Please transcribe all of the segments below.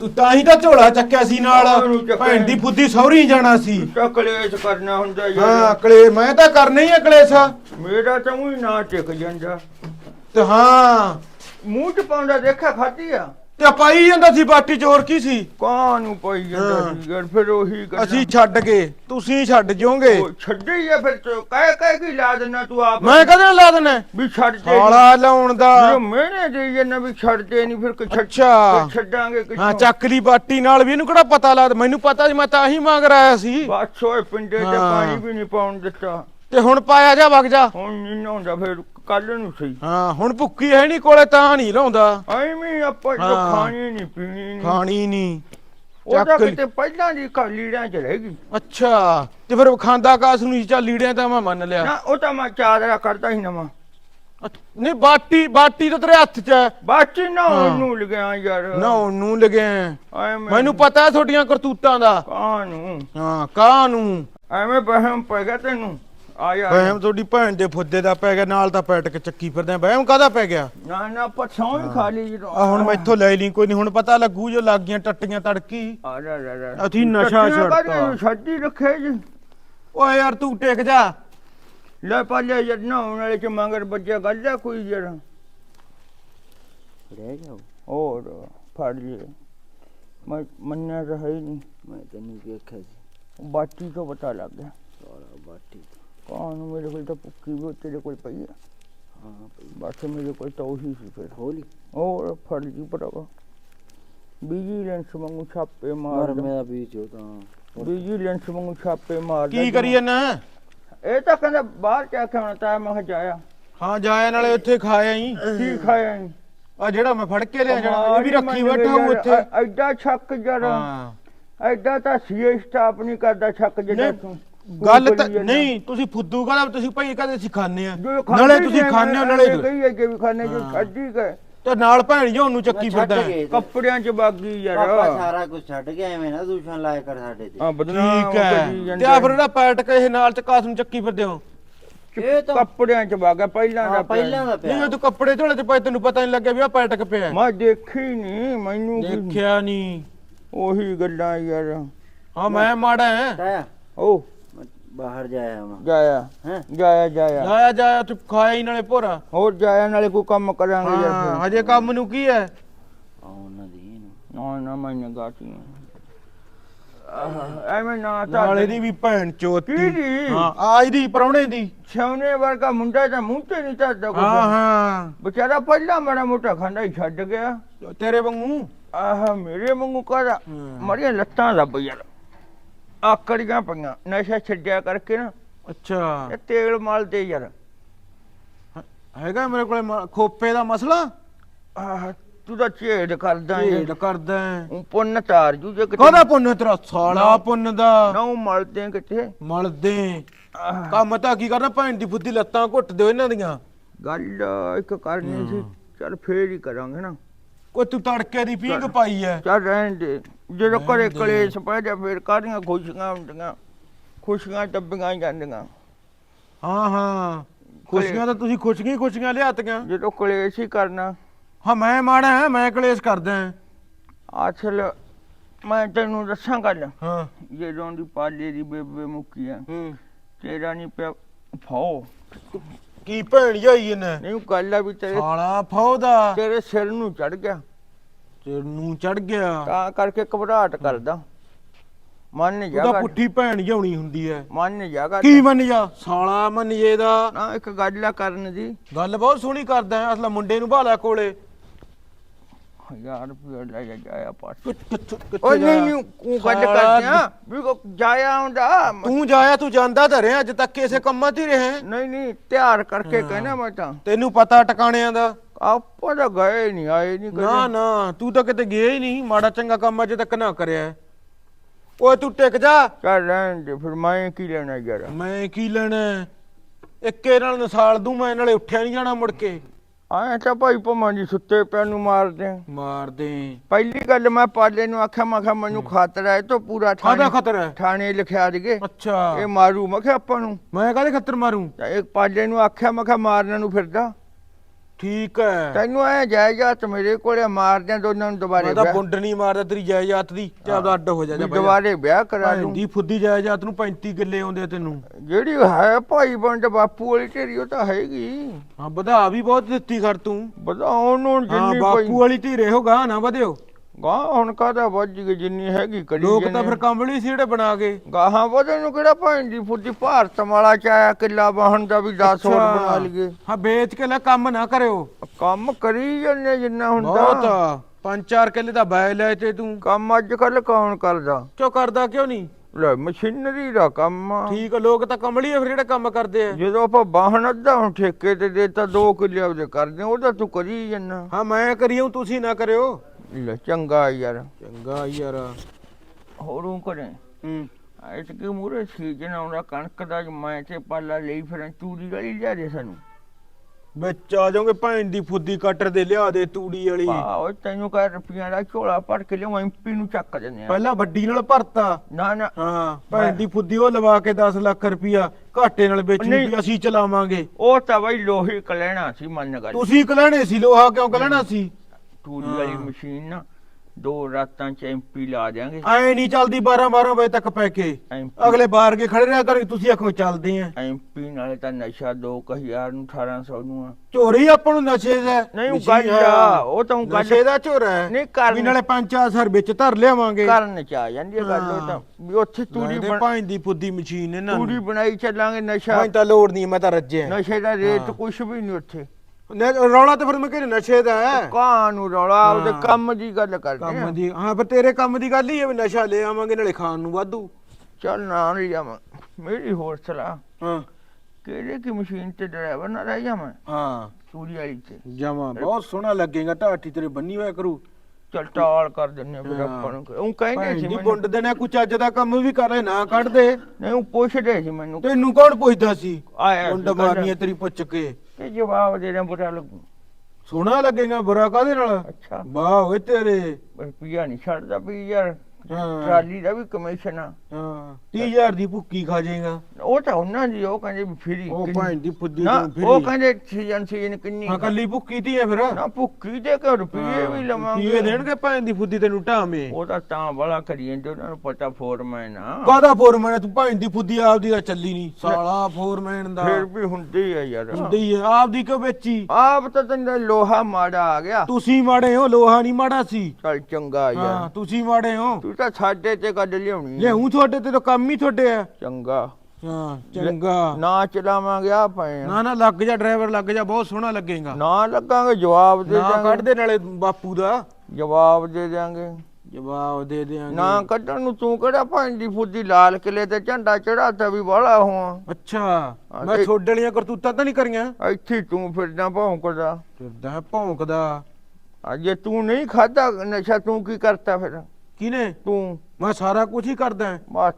ਤੂੰ ਤਾਂ ਹੀ ਤਾਂ ਝੋਲਾ ਚੱਕਿਆ ਸੀ ਨਾਲ। ਉਹਨੂੰ ਚੱਕਿਆ। ਭੈਣ ਦੀ ਫੁੱਦੀ ਸੌਰੀ ਜਾਣਾ ਸੀ। ਕਲੇਸ਼ ਕਰਨਾ ਹੁੰਦਾ ਹਾਂ ਕਲੇ ਮੈਂ ਤਾਂ ਕਰਨਾ ਹੀ ਆ ਕਲੇਸ਼। ਮੇਰਾ ਤਾਂ ਉਹੀ ਨਾ ਟਿਕ ਜਾਂਦਾ। ਤੇ ਹਾਂ। ਮੂੰਹ ਚ ਪਾਉਂਦਾ ਦੇਖਿਆ ਖਾਦੀ ਆ? ਤੇ ਪਾਈ ਜਾਂਦਾ ਸੀ ਬਾਟੀ ਚੋਰ ਕੀ ਸੀ? ਕਾਹਨੂੰ ਪਈ ਜਾਂਦਾ ਹਾਂ। ਸੀ ਯਾਰ ਫਿਰ ਉਹੀ ਗੱਲਾਂ। ਅਸੀਂ ਛੱਡ ਗਏ ਤੁਸੀਂ ਛੱਡ ਜਿਓਗੇ। ਉਹ ਛੱਡੇ ਹੀ ਆ ਫਿਰ ਤੂੰ ਕਹਿ ਕਹਿ ਕੀ ਲਾ ਦੇਣਾ ਤੂੰ ਆਪ। ਮੈਂ ਕਦੇ ਲਾ ਦੇਣਾ ਵੀ ਛੱਡ ਦੇ ਸਾਲਾ ਲਾਉਣ ਦਾ। ਜਦੋਂ ਮੈਨੇ ਦੇ ਜਨਾ ਵੀ ਛੱਡ ਦੇ ਨਹੀਂ ਫਿਰ ਕਿ ਛੱਡ ਅੱਛਾ। ਫਿਰ ਛੱਡਾਂਗੇ ਕਿੱਥੋਂ ਹਾਂ ਚੱਕ ਲਈ ਬਾਟੀ ਨਾਲ ਵੀ ਇਹਨੂੰ ਕਿਹੜਾ ਪਤਾ ਲੱਗਦਾ? ਮੈਨੂੰ ਪਤਾ ਸੀ ਮੈਂ ਤਾਂ ਹੀ ਮੰਗ ਰਿਹਾ ਸੀ। ਬਸ ਹੋਏ ਪਿੰਡੇ ਤੇ ਹਾਂ। ਪਾਣੀ ਵੀ ਨਹੀਂ ਪਾਉਣ ਦਿੱਤਾ। ਤੇ ਹੁਣ ਪਾਇਆ ਜਾ ਵਗ ਜਾ। ਹੁਣ ਨਹੀਂ ਨਹਾਉਂਦਾ ਫਿਰ। ਕੱਲ ਨੂੰ ਸਹੀ ਹਾਂ ਹੁਣ ਭੁੱਕੀ ਹੈ ਨਹੀਂ ਕੋਲੇ ਤਾਂ ਨਹੀਂ ਲਾਉਂਦਾ। ਐਵੇਂ ਆਪਾਂ ਹਾਂ। ਖਾਣੀ ਨਹੀਂ ਪੀਣੀ ਨਹੀਂ ਖਾਣੀ ਨਹੀਂ ਉਹ ਤਾਂ ਚੱਕ ਲਈ। ਕਿਤੇ ਪਹਿਲਾਂ ਦੀ ਲੀੜਾਂ ਚ ਰਹੇਗੀ ਅੱਛਾ ਤੇ ਫਿਰ ਖਾਂਦਾ ਕਾਸ ਨੂੰ ਸੀ? ਚੱਲ ਲੀੜਿਆਂ ਤਾਂ ਮੈਂ ਮੰਨ ਲਿਆ। ਨਾ ਉਹ ਤਾਂ ਮੈਂ ਚਾਦਰਾ ਕਰਦਾ ਹੀ ਨਵਾਂ। ਅੱਛ- ਨਹੀਂ ਬਾਟੀ ਬਾਟੀ ਤਾਂ ਤੇਰੇ ਹੱਥ 'ਚ ਹੈ। ਬਾਚੀ ਨਾ ਹਾਂ। ਨੂੰ ਲਗਿਆ ਯਾਰ। ਨੂੰ ਲੱਗੇ ਆਂ। ਐਵੇਂ। ਮੈਨੂੰ ਪਤਾ ਹੈ ਤੁਹਾਡੀਆਂ ਕਰਤੂਤਾਂ ਦਾ। ਕਾਹਨੂੰ? ਹਾਂ ਕਾਹ ਨੂੰ ਐਵੇਂ ਬਹਿਮ ਪੈ ਗਿਆ ਤੈਨੂੰ। ਆ ਵਹਿਮ ਤੁਹਾਡੀ ਭੈਣ ਦੇ ਫੁੱਦੇ ਦਾ ਪੈ ਗਿਆ ਨਾਲ ਤਾਂ ਪੈਟ ਕੇ ਚੱਕੀ ਫਿਰਦੇ ਆਂ। ਵਹਿਮ ਕਾਹਦਾ ਪੈ ਗਿਆ? ਨਾ ਨਾ ਪਛਾਉ ਹੀ ਖਾ ਲਈ ਜਦੋਂ। ਆ ਹੁਣ ਮੈਂ ਇੱਥੋਂ ਲੈ ਲਈ ਕੋਈ ਨਹੀਂ ਹੁਣ ਪਤਾ ਲੱਗੂ ਜੋ ਲੱਗ ਗਈਆਂ ਟੱਟੀਆਂ ਤੜਕੀ। ਆ ਜਾ ਜਾ ਜਾ। ਅਸੀਂ ਨਸ਼ਾ ਛੱਡਤਾ। ਛੱਡੀ ਰੱਖੇ ਜੀ। ਓਏ ਯਾਰ ਤੂੰ ਟਿਕ ਜਾ। ਲੈ ਪਾਲੇ ਜਦ ਨਾ ਹੋਣ ਵਾਲੇ ਚ ਮੰਗਰ ਬੱਜਿਆ ਗੱਲ ਆ ਕੋਈ ਜਰਾ ਰਹਿ ਜਾਓ ਹੋਰ ਫੜ ਲਿਆ ਮੈਂ ਮੰਨਿਆ ਤਾਂ ਹੈ ਹੀ ਨਹੀਂ। ਮੈਂ ਤੈਨੂੰ ਵੇਖਿਆ ਸੀ। ਬਾਟੀ ਤੋਂ ਪਤਾ ਲੱਗ ਗਿਆ। ਸਾਰਾ ਬਾਟੀ ਕਾਹਨ ਮੇਰੇ ਕੋਲ ਤਾਂ ਪੁੱਕੀ ਵੀ ਤੇਰੇ ਕੋਲ ਪਈ ਆ। ਹਾਂ ਬਸ ਮੇਰੇ ਕੋਲ ਤਾਂ ਉਹੀ ਸੀ ਫਿਰ। ਹੋਲੀ ਹੋਰ ਫੜ ਜੀ ਭਰਾਵਾ। ਵਿਜੀਲੈਂਸ ਵਾਂਗੂ ਛਾਪੇ ਮਰ ਮਾਰ ਮੇਰਾ ਬੀਚ ਹੋ ਤਾਂ। ਵਿਜੀਲੈਂਸ ਵਾਂਗੂ ਛਾਪੇ ਮਾਰ ਕੀ ਕਰੀਏ ਨਾ ਇਹ ਤਾਂ ਕਹਿੰਦਾ ਬਾਹਰ ਜਾ ਕੇ ਆਉਣਾ ਤਾਂ ਮੈਂ ਕਿਹਾ ਜਾਇਆ। ਹਾਂ ਜਾਇਆ ਨਾਲੇ ਉੱਥੇ ਖਾਇਆ ਹੀ ਕੀ ਖਾਇਆ ਨੀ? ਆ ਜਿਹੜਾ ਮੈਂ ਫੜ ਕੇ ਲਿਆ ਜਿਹੜਾ ਇਹ ਵੀ ਰੱਖੀ ਬੈਠਾ ਹੂੰ ਉੱਥੇ ਐਡਾ ਛੱਕ ਜਰਾ। ਹਾਂ। ਐਡਾ ਤਾਂ ਸੀਏ ਸਟਾਪ ਨਹੀਂ ਕਰਦਾ ਛੱਕ ਜਿਹੜਾ ਤੂੰ। ਗੱਲ ਤਾਂ ਨਹੀਂ ਤੁਸੀਂ ਫੁੱਦੂ ਕਹਦਾ ਤੁਸੀਂ ਭਾਈ ਕਹਦੇ ਸਿਖਾਣੇ ਆ। ਜੋ ਖਾਂਦੇ ਨਾਲੇ ਤੁਸੀਂ ਖਾਣੇ ਹੋ ਨਾਲੇ ਕਹੀ ਅੱਗੇ ਵੀ ਖਾਣੇ ਜੋ। ਛੱਡੀ ਗਏ। ਤੇ ਨਾਲ ਭੈਣ ਜੀ ਉਹਨੂੰ ਚੱਕੀ ਫਿਰਦਾ। ਕੱਪੜਿਆਂ 'ਚ ਬਾਗੀ ਯਾਰ। ਪਾਪਾ ਸਾਰਾ ਕੁਝ ਛੱਡ ਕੇ ਐਵੇਂ ਨਾ ਦੂਸ਼ਣ ਲਾਇਆ ਕਰ ਸਾਡੇ ਤੇ। ਹਾਂ ਬਦਨਾਮ ਠੀਕ ਹੈ। ਤੇ ਆ ਫਿਰ ਉਹਦਾ ਪੈਟ ਕੇ ਨਾਲ ਚ ਕਾਸ ਨੂੰ ਚੱਕੀ ਫਿਰਦੇ ਹੋ। ਇਹ ਤਾਂ ਕੱਪੜਿਆਂ 'ਚ ਬਾਗਾ ਪਹਿਲਾਂ ਦਾ ਪਹਿਲਾਂ ਦਾ ਨਹੀਂ ਪਿਆ। ਤੂੰ ਕੱਪੜੇ ਝੋਲੇ ਚ ਪਾਏ ਤੈਨੂੰ ਪਤਾ ਨਹੀਂ ਲੱਗਿਆ ਵੀ ਆ ਪੈਟਕ ਪਿਆ ਮੈਂ ਦੇਖੀ ਨਹੀਂ ਮੈਨੂੰ ਦੇਖਿਆ ਨਹੀਂ ਉਹੀ ਗੱਲਾਂ ਯਾਰ। ਹਾਂ ਮੈਂ ਮਾੜਾ ਹੈ। ਉਹ ਬਾਹਰ ਜਾਇਆ ਮੈਂ ਜਾਇਆ। ਹੈ? ਜਾਇਆ ਜਾਇਆ। ਜਾਇਆ ਜਾਇਆ ਤੂੰ ਖਾਇਆ ਹੀ ਨਾਲੇ ਭੋਰਾ। ਹੋਰ ਜਾਇਆ ਨਾਲੇ ਕੋਈ ਕੰਮ ਕਰਾਂਗੇ ਯਾਰ ਹਾਂ ਫਿਰ। ਹਜੇ ਕੰਮ ਨੂੰ ਕੀ ਹੈ? ਆ ਉਹਨਾਂ ਦੀ ਇਹਨੂੰ। ਨਾ ਨਾ ਮੈਂ ਨਗਾਤੀ ਐਵੇਂ ਨਾ ਤਾਂ ਨਾਲੇ ਦੀ ਵੀ ਭੈਣ ਚੋਤੀ। ਕਿਹਦੀ? ਹਾਂ ਆ ਇਹਦੀ ਪਰੌਣੇ ਦੀ। ਛਾਉਣੇ ਵਰਗਾ ਮੁੰਡਾ ਤਾਂ ਮੂੰਹ ਤੇ ਨਹੀਂ ਧਰਦਾ ਹਾਂ ਕੋਈ ਹਾਂ। ਵਿਚਾਰਾ ਪਹਿਲਾਂ ਮਾੜਾ ਮੋਟਾ ਖਾਂਦਾ ਹੀ ਛੱਡ ਗਿਆ। ਤੇਰੇ ਵਾਂਗੂ? ਆਹ ਮੇਰੇ ਵਾਂਗੂ ਕਾਹਦਾ। ਮਰੀਆਂ ਲੱਤਾਂ ਦੱਬ ਯਾਰ। ਆਕੜੀਆਂ ਪਈਆਂ ਨਸ਼ਾ ਛੱਡਿਆ ਕਰਕੇ ਨਾ। ਅੱਛਾ। ਇਹ ਤੇਲ ਮਲਦੇ ਯਾਰ। ਹੈਗਾ ਮੇਰੇ ਕੋਲੇ ਮ- ਖੋਪੇ ਦਾ ਮਸਲਾ? ਆਹ ਤੂੰ ਤਾਂ ਝੇੜ ਕਰਦਾ ਢੇਡ ਕਰਦਾ ਹੈ। ਉਹ ਪੁੰਨ ਤਾਰ ਜੂ ਜੇ ਕਾਹਦਾ ਪੁੰਨ ਤੇਰਾ? ਸਾਲਾ ਪੁੰਨ ਦਾ। ਨਾ ਉਹ ਮਲਦੇ ਕਿੱਥੇ ਮਲਦੇ ਆਹ, ਕੰਮ ਤਾਂ ਕੀ ਕਰਨਾ? ਭੈਣ ਦੀ ਬੁੱਧੀ ਲੱਤਾਂ ਘੁੱਟ ਦਿਓ ਇਹਨਾਂ ਦੀਆਂ। ਗੱਲ ਇੱਕ ਕਰਨੀ ਸੀ। ਚੱਲ ਫੇਰ ਹੀ ਕਰਾਂਗੇ ਨਾ। ਕੋਈ ਤੂੰ ਤੜਕੇ ਦੀ ਪੀਂਗ ਪਾਈ ਐ। ਚੱਲ ਰਹਿਣ ਦੇ। ਜਦੋਂ ਘਰੇ। ਕਲੇਸ਼ ਪੈ ਜਾ ਫੇਰ ਕਾਹਦੀਆਂ ਖੁਸ਼ੀਆਂ ਹੁੰਦੀਆਂ? ਖੁਸ਼ੀਆਂ ਟੱਬੀਆਂ ਜਾਂਦੀਆਂ। ਹਾਂ ਹਾਂ। ਖੁਸ਼ੀਆਂ ਤਾਂ ਤੁਸੀਂ ਖੁਸ਼ੀਆਂ ਹੀ ਖੁਸ਼ੀਆਂ ਲਿਆਤੀਆਂ। ਜਦੋਂ ਕਲੇਸ਼ ਹੀ ਕਰਨਾ। ਹਾਂ ਮੈਂ ਮਾੜਾ ਹਾਂ ਮੈਂ ਕਲੇਸ਼ ਕਰਦਾ। ਅਸਲ ਮੈਂ ਤੈਨੂੰ ਦੱਸਾਂ ਗੱਲ? ਹਾਂ। ਜਦੋਂ ਦੀ ਪਾਲੇ ਦੀ ਬੇਬੇ ਮੁੱਕੀ ਆ ਹੂੰ। ਤੇਰਾ ਨਹੀਂ ਪਿਆ ਫਾਓ। ਕੀ ਭੈਣ ਜਾਈ ਇਹਨੇ? ਨਹੀਂ ਉਹ ਗੱਲ ਆ ਵੀ ਤੇਰੇ ਸਾਲਾ ਫੌ ਦਾ ਤੇਰੇ ਸਿਰ ਨੂੰ ਚੜ ਗਿਆ। ਸਿਰ ਨੂੰ ਚੜ ਗਿਆ। ਤਾਂ ਕਰਕੇ ਘਬਰਾਹਟ ਕਰਦਾ। ਮੰਨ ਜਾ ਉਹਦਾ ਗੱਲ। ਪੁੱਠੀ ਭੈਣ ਜਾਉਣੀ ਹੁੰਦੀ ਐ। ਮੰਨ ਜਾ ਗੱਲ। ਕੀ ਮੰਨ ਜਾ? ਸਾਲਾ ਮੰਨ ਜੇ ਦਾ ਨਾ ਇੱਕ ਗੱਲ ਆ ਕਰਨ ਦੀ। ਗੱਲ ਬਹੁਤ ਸੋਹਣੀ ਕਰਦਾ ਹੈ ਅਸਲਾ ਮੁੰਡੇ ਨੂੰ ਭਾਲਿਆ ਕੋਲੇ। ਹਜ਼ਾਰ ਰੁਪਏ ਲੈ ਜਾ ਜਾਇਆ ਪਾਸ। ਕਿੱਥ- ਕਿੱਥ- ਓ ਕਿੱਥੇ ਨਹੀਂ ਜਾ? ਨਹੀਂ ਉਹ ਗੱਲ ਸਾਲਾ ਕਰਦੇ ਆ ਵੀ ਕੋ ਜਾਇਆ ਹੁੰਦਾ ਤੂੰ ਜਾਇਆ ਤੂੰ ਜਾਂਦਾ ਤਾਂ ਰਿਹਾ ਅੱਜ ਤੱਕ ਇਸੇ ਕੰਮਾਂ 'ਚ ਹੀ ਰਿਹਾ। ਨਹੀਂ ਨਹੀਂ ਤਿਆਰ ਕਰਕੇ ਕਹਿਣਾ ਮੈਂ ਤਾਂ। ਤੈਨੂੰ ਪਤਾ ਟਿਕਾਣਿਆਂ ਦਾ? ਆਪਾਂ ਤਾਂ ਗਏ ਨਹੀਂ ਆਏ ਨਹੀਂ ਨਾ ਕਦੇ। ਨਾ ਤੂੰ ਤਾਂ ਕਿਤੇ ਗਿਆ ਹੀ ਨਹੀਂ ਮਾੜਾ ਚੰਗਾ ਕੰਮ ਅਜੇ ਤੱਕ ਨਾ ਕਰਿਆ। ਓਏ ਤੂੰ ਟਿਕ ਜਾ। ਚੱਲ ਰਹਿਣ ਦੇ ਫਿਰ ਮੈਂ ਕੀ ਲੈਣਾ ਯਾਰ? ਮੈਂ ਕੀ ਲੈਣਾ? ਇੱਕੇ ਨਾਲ ਨਸਾਲ ਦੂੰ ਮੈਂ ਨਾਲੇ ਉੱਠਿਆ ਨਹੀਂ ਜਾਣਾ ਮੁੜ ਕੇ। ਆਇਆ ਤਾਂ ਭਾਈ ਭਮਾ ਜੀ ਸੁੱਤੇ ਪਿਆ ਨੂੰ ਮਾਰਦੇ ਆ। ਮਾਰ ਦੇ ਪਹਿਲੀ ਗੱਲ ਮੈਂ ਪਾਲੇ ਨੂੰ ਆਖਿਆ ਮੈਂ ਕਿਹਾ ਮੈਨੂੰ ਖਾਤਰਾ ਹੈ ਤਾਂ ਪੂਰਾ ਕਾਹਦਾ ਥਾਣੇ ਖਤਰਾ ਹੈ? ਥਾਣੇ ਲਿਖਿਆ ਦੇਗੇ ਅੱਛਾ। ਇਹ ਮਾਰੂ ਮੈਂ ਕਿਹਾ ਆਪਾਂ ਨੂੰ। ਮੈਂ ਕਾਹਦੇ ਖਤਰ ਮਾਰੂੰ? ਤਾਂ ਇੱਕ ਪਾਲੇ ਨੂੰ ਆਖਿਆ ਮੈਂ ਕਿਹਾ ਮਾਰਨ ਨੂੰ ਫਿਰਦਾ। ਠੀਕ ਹੈ ਤੈਨੂੰ ਐ ਜਾਇਜਾਤ ਮੇਰੇ ਕੋਲੇ ਮਾਰਦਿਆਂ ਦੋਨਾਂ ਨੂੰ ਦੁਬਾਰੇ ਮੈਂ ਤਾਂ ਵਿਆਹ- ਬੁੰਡ ਨਹੀਂ ਮਾਰਦਾ ਤੇਰੀ ਜਾਇਦਾਦ ਦੀ। ਤੇ ਆਪਦਾ ਅੱਡ ਹੋ ਜਾ ਜਾ ਵੀ ਦੁਬਾਰੇ ਵਿਆਹ ਕਰਾ ਲੂੰ। ਦੀ ਫੁੱਦੀ ਜਾਇਦਾਦ ਨੂੰ 35 ਕਿੱਲੇ ਆਉਂਦੇ ਆ ਤੈਨੂੰ। ਜਿਹੜੀ ਹੈ ਭਾਈ ਬੰਦ ਬਾਪੂ ਵਾਲੀ ਢੇਰੀ ਉਹ ਤਾਂ ਹੈਗੀ। ਹਾਂ ਵਧਾ ਵੀ ਬਹੁਤ ਦਿੱਤੀ ਕਰ ਤੂੰ। ਬਤਾਉਣ ਨੂੰ ਹਾਂ ਜਿੰਨੀ ਬਾਪੂ ਵਾਲੀ ਧੀਰੇ ਹੋਗਾ ਨਾ ਵਧਿਓ। ਗਾਂ ਹੁਣ ਕਾਹਦਾ ਵੱਜ ਗਈ ਜਿੰਨੀ ਹੈਗੀ ਕਰੀ ਲੋਕ ਤਾਂ ਜਾਂਦੇ। ਫਿਰ ਕੰਬਲੀ ਸੀ ਜਿਹੜੇ ਬਣਾ ਕੇ। ਗਾਹਾਂ ਵਧਣ ਨੂੰ ਕਿਹੜਾ ਭੈਣ ਦੀ ਫੁੱਦੀ ਭਾਰਤ ਮਾਲਾ ਚ ਆਇਆ ਕਿੱਲਾ ਵਾਹਣ ਦਾ ਵੀ 10 ਹੋਰ। ਬਣਾ ਲਈਏ। ਹਾਂ ਵੇਚ ਕੇ ਲੈ ਕੰਮ ਨਾ ਕਰਿਓ। ਕੰਮ ਕਰੀ ਜਾਂਦੇ ਜਿੰਨਾ ਬਹੁਤ ਹੁੰਦਾ ਆ। ਪੰਜ ਚਾਰ ਕਿੱਲੇ ਦਾ ਬੈ ਲੈ ਤੇ ਤੂੰ। ਕੰਮ ਅੱਜ ਕੱਲ ਕੌਣ ਕਰਦਾ? ਕਿਉਂ ਕਰਦਾ ਕਿਉਂ ਨਹੀਂ? ਲੈ ਮਸ਼ੀਨਰੀ ਦਾ ਕੰਮ। ਠੀਕ ਆ ਲੋਕ ਤਾਂ ਕੰਬਲੀ ਆ ਫਿਰ ਜਿਹੜੇ ਕੰਮ ਕਰਦੇ ਆ। ਜਦੋਂ ਆਪਾਂ ਵਾਹਣ ਅੱਧਾ ਹੁਣ ਠੇਕੇ ਤੇ ਦੇਤਾ 2 ਕਿੱਲੇ ਆਪਦੇ ਕਰਦੇ ਉਹਦਾ ਤੂੰ ਕਰੀ ਜੰਨਾ ਹਾਂ ਮੈਂ ਕਰੀਉ ਤੁਸੀਂ ਨਾ ਕਰਿਓ। ਲੈ ਚੰਗਾ ਯਾਰ। ਚੰਗਾ ਯਾਰ। ਹੋਰੂ ਕਰੇ ਹੂੰ। ਐਤ ਕੀ ਮੂਰੇ ਸੀਜਨ ਆਉਂਦਾ ਕਣਕ ਦਾ ਮੈਂ ਤੇ ਪਾਲਾ ਲਈ ਫਿਰ ਤੂੜੀ ਵਾਲੀ ਲਿਆ ਦੇ ਸਾਨੂੰ। ਵਿੱਚ ਆ ਜਾਓਗੇ ਭੈਣ ਦੀ ਫੁੱਦੀ ਕਟਰ ਦੇ ਲਿਆ ਦੇ ਤੂੜੀ ਵਾਲੀ। ਆਹ ਤੈਨੂੰ ਕਹ ਰੁਪਈਆਂ ਦਾ ਝੋਲਾ ਭਰ ਕੇ ਲਿਆਉਂ ਐਮਪੀ ਨੂੰ ਚੱਕ ਦਿੰਦੇ ਆ। ਪਹਿਲਾਂ ਵੱਡੀ ਨਾਲ ਭਰਤਾ। ਨਾ ਨਾ। ਹਾਂ ਭੈਣ ਦੀ ਫੁੱਦੀ ਉਹ ਲਵਾ ਕੇ 10 ਲੱਖ ਰੁਪਇਆ ਘਾਟੇ ਨਾਲ ਵੇਚਣੀ। ਵੀ ਅਸੀਂ ਚਲਾਵਾਂਗੇ। ਉਹ ਤਾਂ ਬਈ ਲੋਹੀ ਕਲੈਣਾ ਸੀ ਮੰਨ ਗੱਲ। ਤੁਸੀਂ ਕਲਹਿਣੇ ਸੀ ਲੋਹਾ ਕਿਉਂ ਕਲਹਿਣਾ ਸੀ? ਤੂੜੀ ਵਾਲੀ ਹਾਂ। ਮਸ਼ੀਨ ਨਾ ਦੋ ਰਾਤਾਂ ਚ ਐਮਪੀ ਲਾ ਦਿਆਂਗੇ। ਐ ਨਹੀਂ ਚੱਲਦੀ 12 12 ਵਜੇ ਤੱਕ ਪੈ ਕੇ। ਅਗਲੇ ਬਾਰ ਕੇ ਖੜੇ ਰਿਹਾ ਕਰ ਤੁਸੀਂ ਆਖੋ ਚੱਲਦੇ ਆ। ਐਮਪੀ ਨਾਲੇ ਤਾਂ ਨਸ਼ਾ 2000 ਨੂੰ 1800 ਨੂੰ ਆ। ਚੋਰੀ ਆਪਾਂ ਨੂੰ ਨਸ਼ੇ ਦਾ। ਨਹੀਂ ਉਹ ਗੱਲ ਆ। ਉਹ ਤਾਂ ਗੱਲ ਨਸ਼ੇ ਦਾ ਚੋਰਾ ਹੈ। ਨਹੀਂ ਕਰਨ- ਵੀ ਨਾਲੇ 5-4 ਵਿੱਚ ਧਰ ਲਿਆਵਾਂਗੇ। ਕਰਨ ਚ ਆ ਜਾਂਦੀ ਆ ਗੱਲ ਉਹ ਤਾਂ ਵੀ ਉੱਥੇ ਤੂੜੀ ਤੂੜੀ ਬਣ- ਭਾਂ ਦੀ ਫੁੱਦੀ ਮਸ਼ੀਨ ਇਹਨਾਂ ਤੂੜੀ ਨੂੰ। ਬਣਾਈ ਚੱਲਾਂਗੇ ਨਸ਼ਾ। ਮੈਂ ਤਾਂ ਲੋੜ ਨਹੀਂ ਮੈਂ ਤਾਂ ਰੱਜਿਆ। ਨਸ਼ੇ ਦਾ ਰੇਟ ਹਾਂ। ਕੁਛ ਵੀ ਨਹੀਂ ਉੱਥੇ। ਨ- ਰੌਲਾ ਤਾਂ ਫਿਰ ਮੈਂ ਕਹਿੰਦਾ ਨਸ਼ੇ ਦਾ ਹੈ। ਕਾਂ ਨੂੰ ਰੌਲਾ? ਉਹਦੇ। ਕੰਮ ਦੀ ਗੱਲ ਕਰਦੇ ਕੰਮ ਆ ਦੀ ਹਾਂ ਪਰ ਤੇਰੇ ਕੰਮ ਦੀ ਗੱਲ ਹੀ ਹੈ ਵੀ ਨਸ਼ਾ ਲੈ ਆਵਾਂਗੇ ਨਾਲੇ ਖਾਣ ਨੂੰ ਵਾਧੂ। ਚੱਲ ਨਾ ਲਈ ਜਾਵਾਂ। ਮੇਰੀ ਹੋਰ ਸਲਾਹ। ਹਾਂ। ਕਿਹੜੇ ਕੀ ਮਸ਼ੀਨ ਤੇ ਡਰਾਈਵਰ ਨਾ ਰਹਿ ਜਾਵਾਂ? ਹਾਂ। ਤੂੜੀ ਵਾਲੀ ਤੇ। ਜਮਾ ਬਹੁਤ ਸੋਹਣਾ ਲੱਗੇਗਾ ਢਾਟੀ ਤੇਰੇ ਬੰਨੀ ਹੋਇਆ ਕਰੂ। ਚੱਲ ਟਾਲ ਕਰ ਦਿੰਨੇ ਫਿਰ ਹਾਂ। ਆਪਾਂ ਨੂੰ। ਉਹ ਕਹਿੰਦੇ ਸੀ ਮੈਨੂੰ ਬੁੰਡ ਦੇਣਾ ਕੋਈ ਚੱਜ ਦਾ ਕੰਮ ਵੀ ਕਰ ਲੈ ਨਾ ਕੱਢ ਦੇ ਨਹੀਂ ਉਹ ਪੁੱਛਦੇ ਸੀ ਮੈਨੂੰ। ਤੈਨੂੰ ਕੌਣ ਪੁੱਛਦਾ ਸੀ? ਆਇਆ ਬੁੰਡ ਸੀ ਮਾਰਨੀ ਹੈ ਤੇਰੀ ਪੁੱਛ ਕੇ। ਤੇ ਜਵਾਬ ਦੇ ਦੇ ਬੁਰਾ ਲੱਗੂ। ਸੋਹਣਾ ਲੱਗੇਗਾ ਬੁਰਾ ਕਾਹਦੇ ਨਾਲ? ਅੱਛਾ। ਵਾਹ ਓਏ ਤੇਰੇ। ਰੁਪਈਆ ਨਹੀਂ ਛੱਡਦਾ ਵੀ ਯਾਰ। ਹਾਂ। ਟਰਾਲੀ ਦਾ ਵੀ ਕਮਿਸ਼ਨ ਆ। ਹਾਂ। 30000 ਦੀ ਭੁੱਕੀ ਖਾ ਜਾਏਗਾ। ਉਹ ਤਾਂ ਉਹਨਾਂ ਦੀ ਉਹ ਕਹਿੰਦੇ ਵੀ ਫਰੀ ਉਹ ਕਿੰਨੀ- ਭੈਣ ਦੀ ਫੁੱਦੀ ਨਾ ਤੂੰ ਉਹ ਫਿਰੀ ਕਹਿੰਦੇ ਸੀਜ਼ਨ ਸੀਜ਼ਨ ਕਿੰਨੀ ਹਾਂ ਕੱਲੀ ਭੁੱਕੀ ਦੀ ਹੈ ਫਿਰ। ਨਾ ਭੁੱਖੀ ਦੇ ਕੇ ਰੁਪਈਏ ਵੀ ਲਵਾਂਗੇ। ਕੀ ਦੇਣਗੇ ਭੈਣ ਦੀ ਫੁੱਦੀ ਤੈਨੂੰ ਢਾਵੇਂ। ਉਹ ਤਾਂ ਤਾਂ ਬੜਾ ਕਰੀ ਜਾਂਦੇ ਉਹਨਾਂ ਨੂੰ ਪਤਾ ਫੋਰਮੈਨ ਆ। ਕਾਹਦਾ ਫੋਰਮੈਨ ਹੈ? ਤੂੰ ਭੈਣ ਦੀ ਫੁੱਦੀ ਆਪਦੀ ਤਾਂ ਚੱਲੀ ਨਹੀਂ। ਸਾਲਾ ਫੋਰਮੈਨ ਦਾ। ਫਿਰ ਵੀ ਹੁੰਦੀ ਆ ਯਾਰ। ਹੁੰਦੀ ਹੈ ਆਪਦੀ ਕਿਉਂ ਵੇਚੀ? ਆਪ ਤਾਂ ਤੈਨੂੰ ਲੋਹਾ ਮਾੜਾ ਆ ਗਿਆ। ਤੁਸੀਂ ਮਾੜੇ ਹੋ ਲੋਹਾ ਨਹੀਂ ਮਾੜਾ ਸੀ। ਚੱਲ ਚੰਗਾ ਹਾਂ ਯਾਰ ਤੁਸੀਂ ਮਾੜੇ ਹੋ। ਤੂੰ ਤਾਂ ਸਾਡੇ ਤੇ ਕੱਢ ਲਿਆਉਣੀ ਆ। ਲਿਆਉਂ ਤੁਹਾਡੇ ਤੇ ਤਾਂ ਕੰਮ ਹੀ ਤੁਹਾਡੇ ਆ। ਚੰਗਾ। ਹਾਂ ਚੰਗਾ। ਨਾ ਚਲਾਵਾਂਗੇ ਆ ਪਏ ਨਾ ਨਾ ਲੱਗ ਜਾ ਡਰਾਈਵਰ ਲੱਗ ਜਾ ਬਹੁਤ ਸੋਹਣਾ ਲੱਗੇਗਾ। ਨਾ ਲੱਗਾਂਗੇ ਜਵਾਬ ਦੇ ਨਾ ਕੱਢ ਦਾਂਗੇ ਦੇ ਨਾਲੇ ਬਾਪੂ ਦਾ। ਜਵਾਬ ਦੇ ਦਾਂਗੇ ਜਵਾਬ ਦੇ ਦਿਆਂਗੇ। ਨਾ ਕੱਢਣ ਨੂੰ ਤੂੰ ਕਿਹੜਾ ਭਾਂਡੀ ਫੁੱਦੀ ਲਾਲ ਕਿਲੇ ਤੇ ਝੰਡਾ ਚੜਾਤਾ ਵੀ ਬਾਹਲਾ ਹੋਆ ਅੱਛਾ ਹਾਂ, ਮੈਂ ਤੇ- ਛੋਡੇ ਵਾਲੀਆਂ ਕਰਤੂਤਾਂ ਤਾਂ ਨਹੀਂ ਕਰੀਆਂ? ਇੱਥੇ ਤੂੰ ਫਿਰਦਾ ਭੌਂਕਦਾ। ਫਿਰਦਾ ਭੌਂਕਦਾ। ਅਜੇ ਤੂੰ ਨਹੀਂ ਖਾਦਾ ਨਸ਼ਾ ਤੂੰ ਕੀ ਕਰਤਾ ਫਿਰ? ਕਿਨੇ ਤੂੰ ਮੈਂ ਸਾਰਾ ਕੁਝ ਹੀ ਕਰਦਾ ਹਾਂ।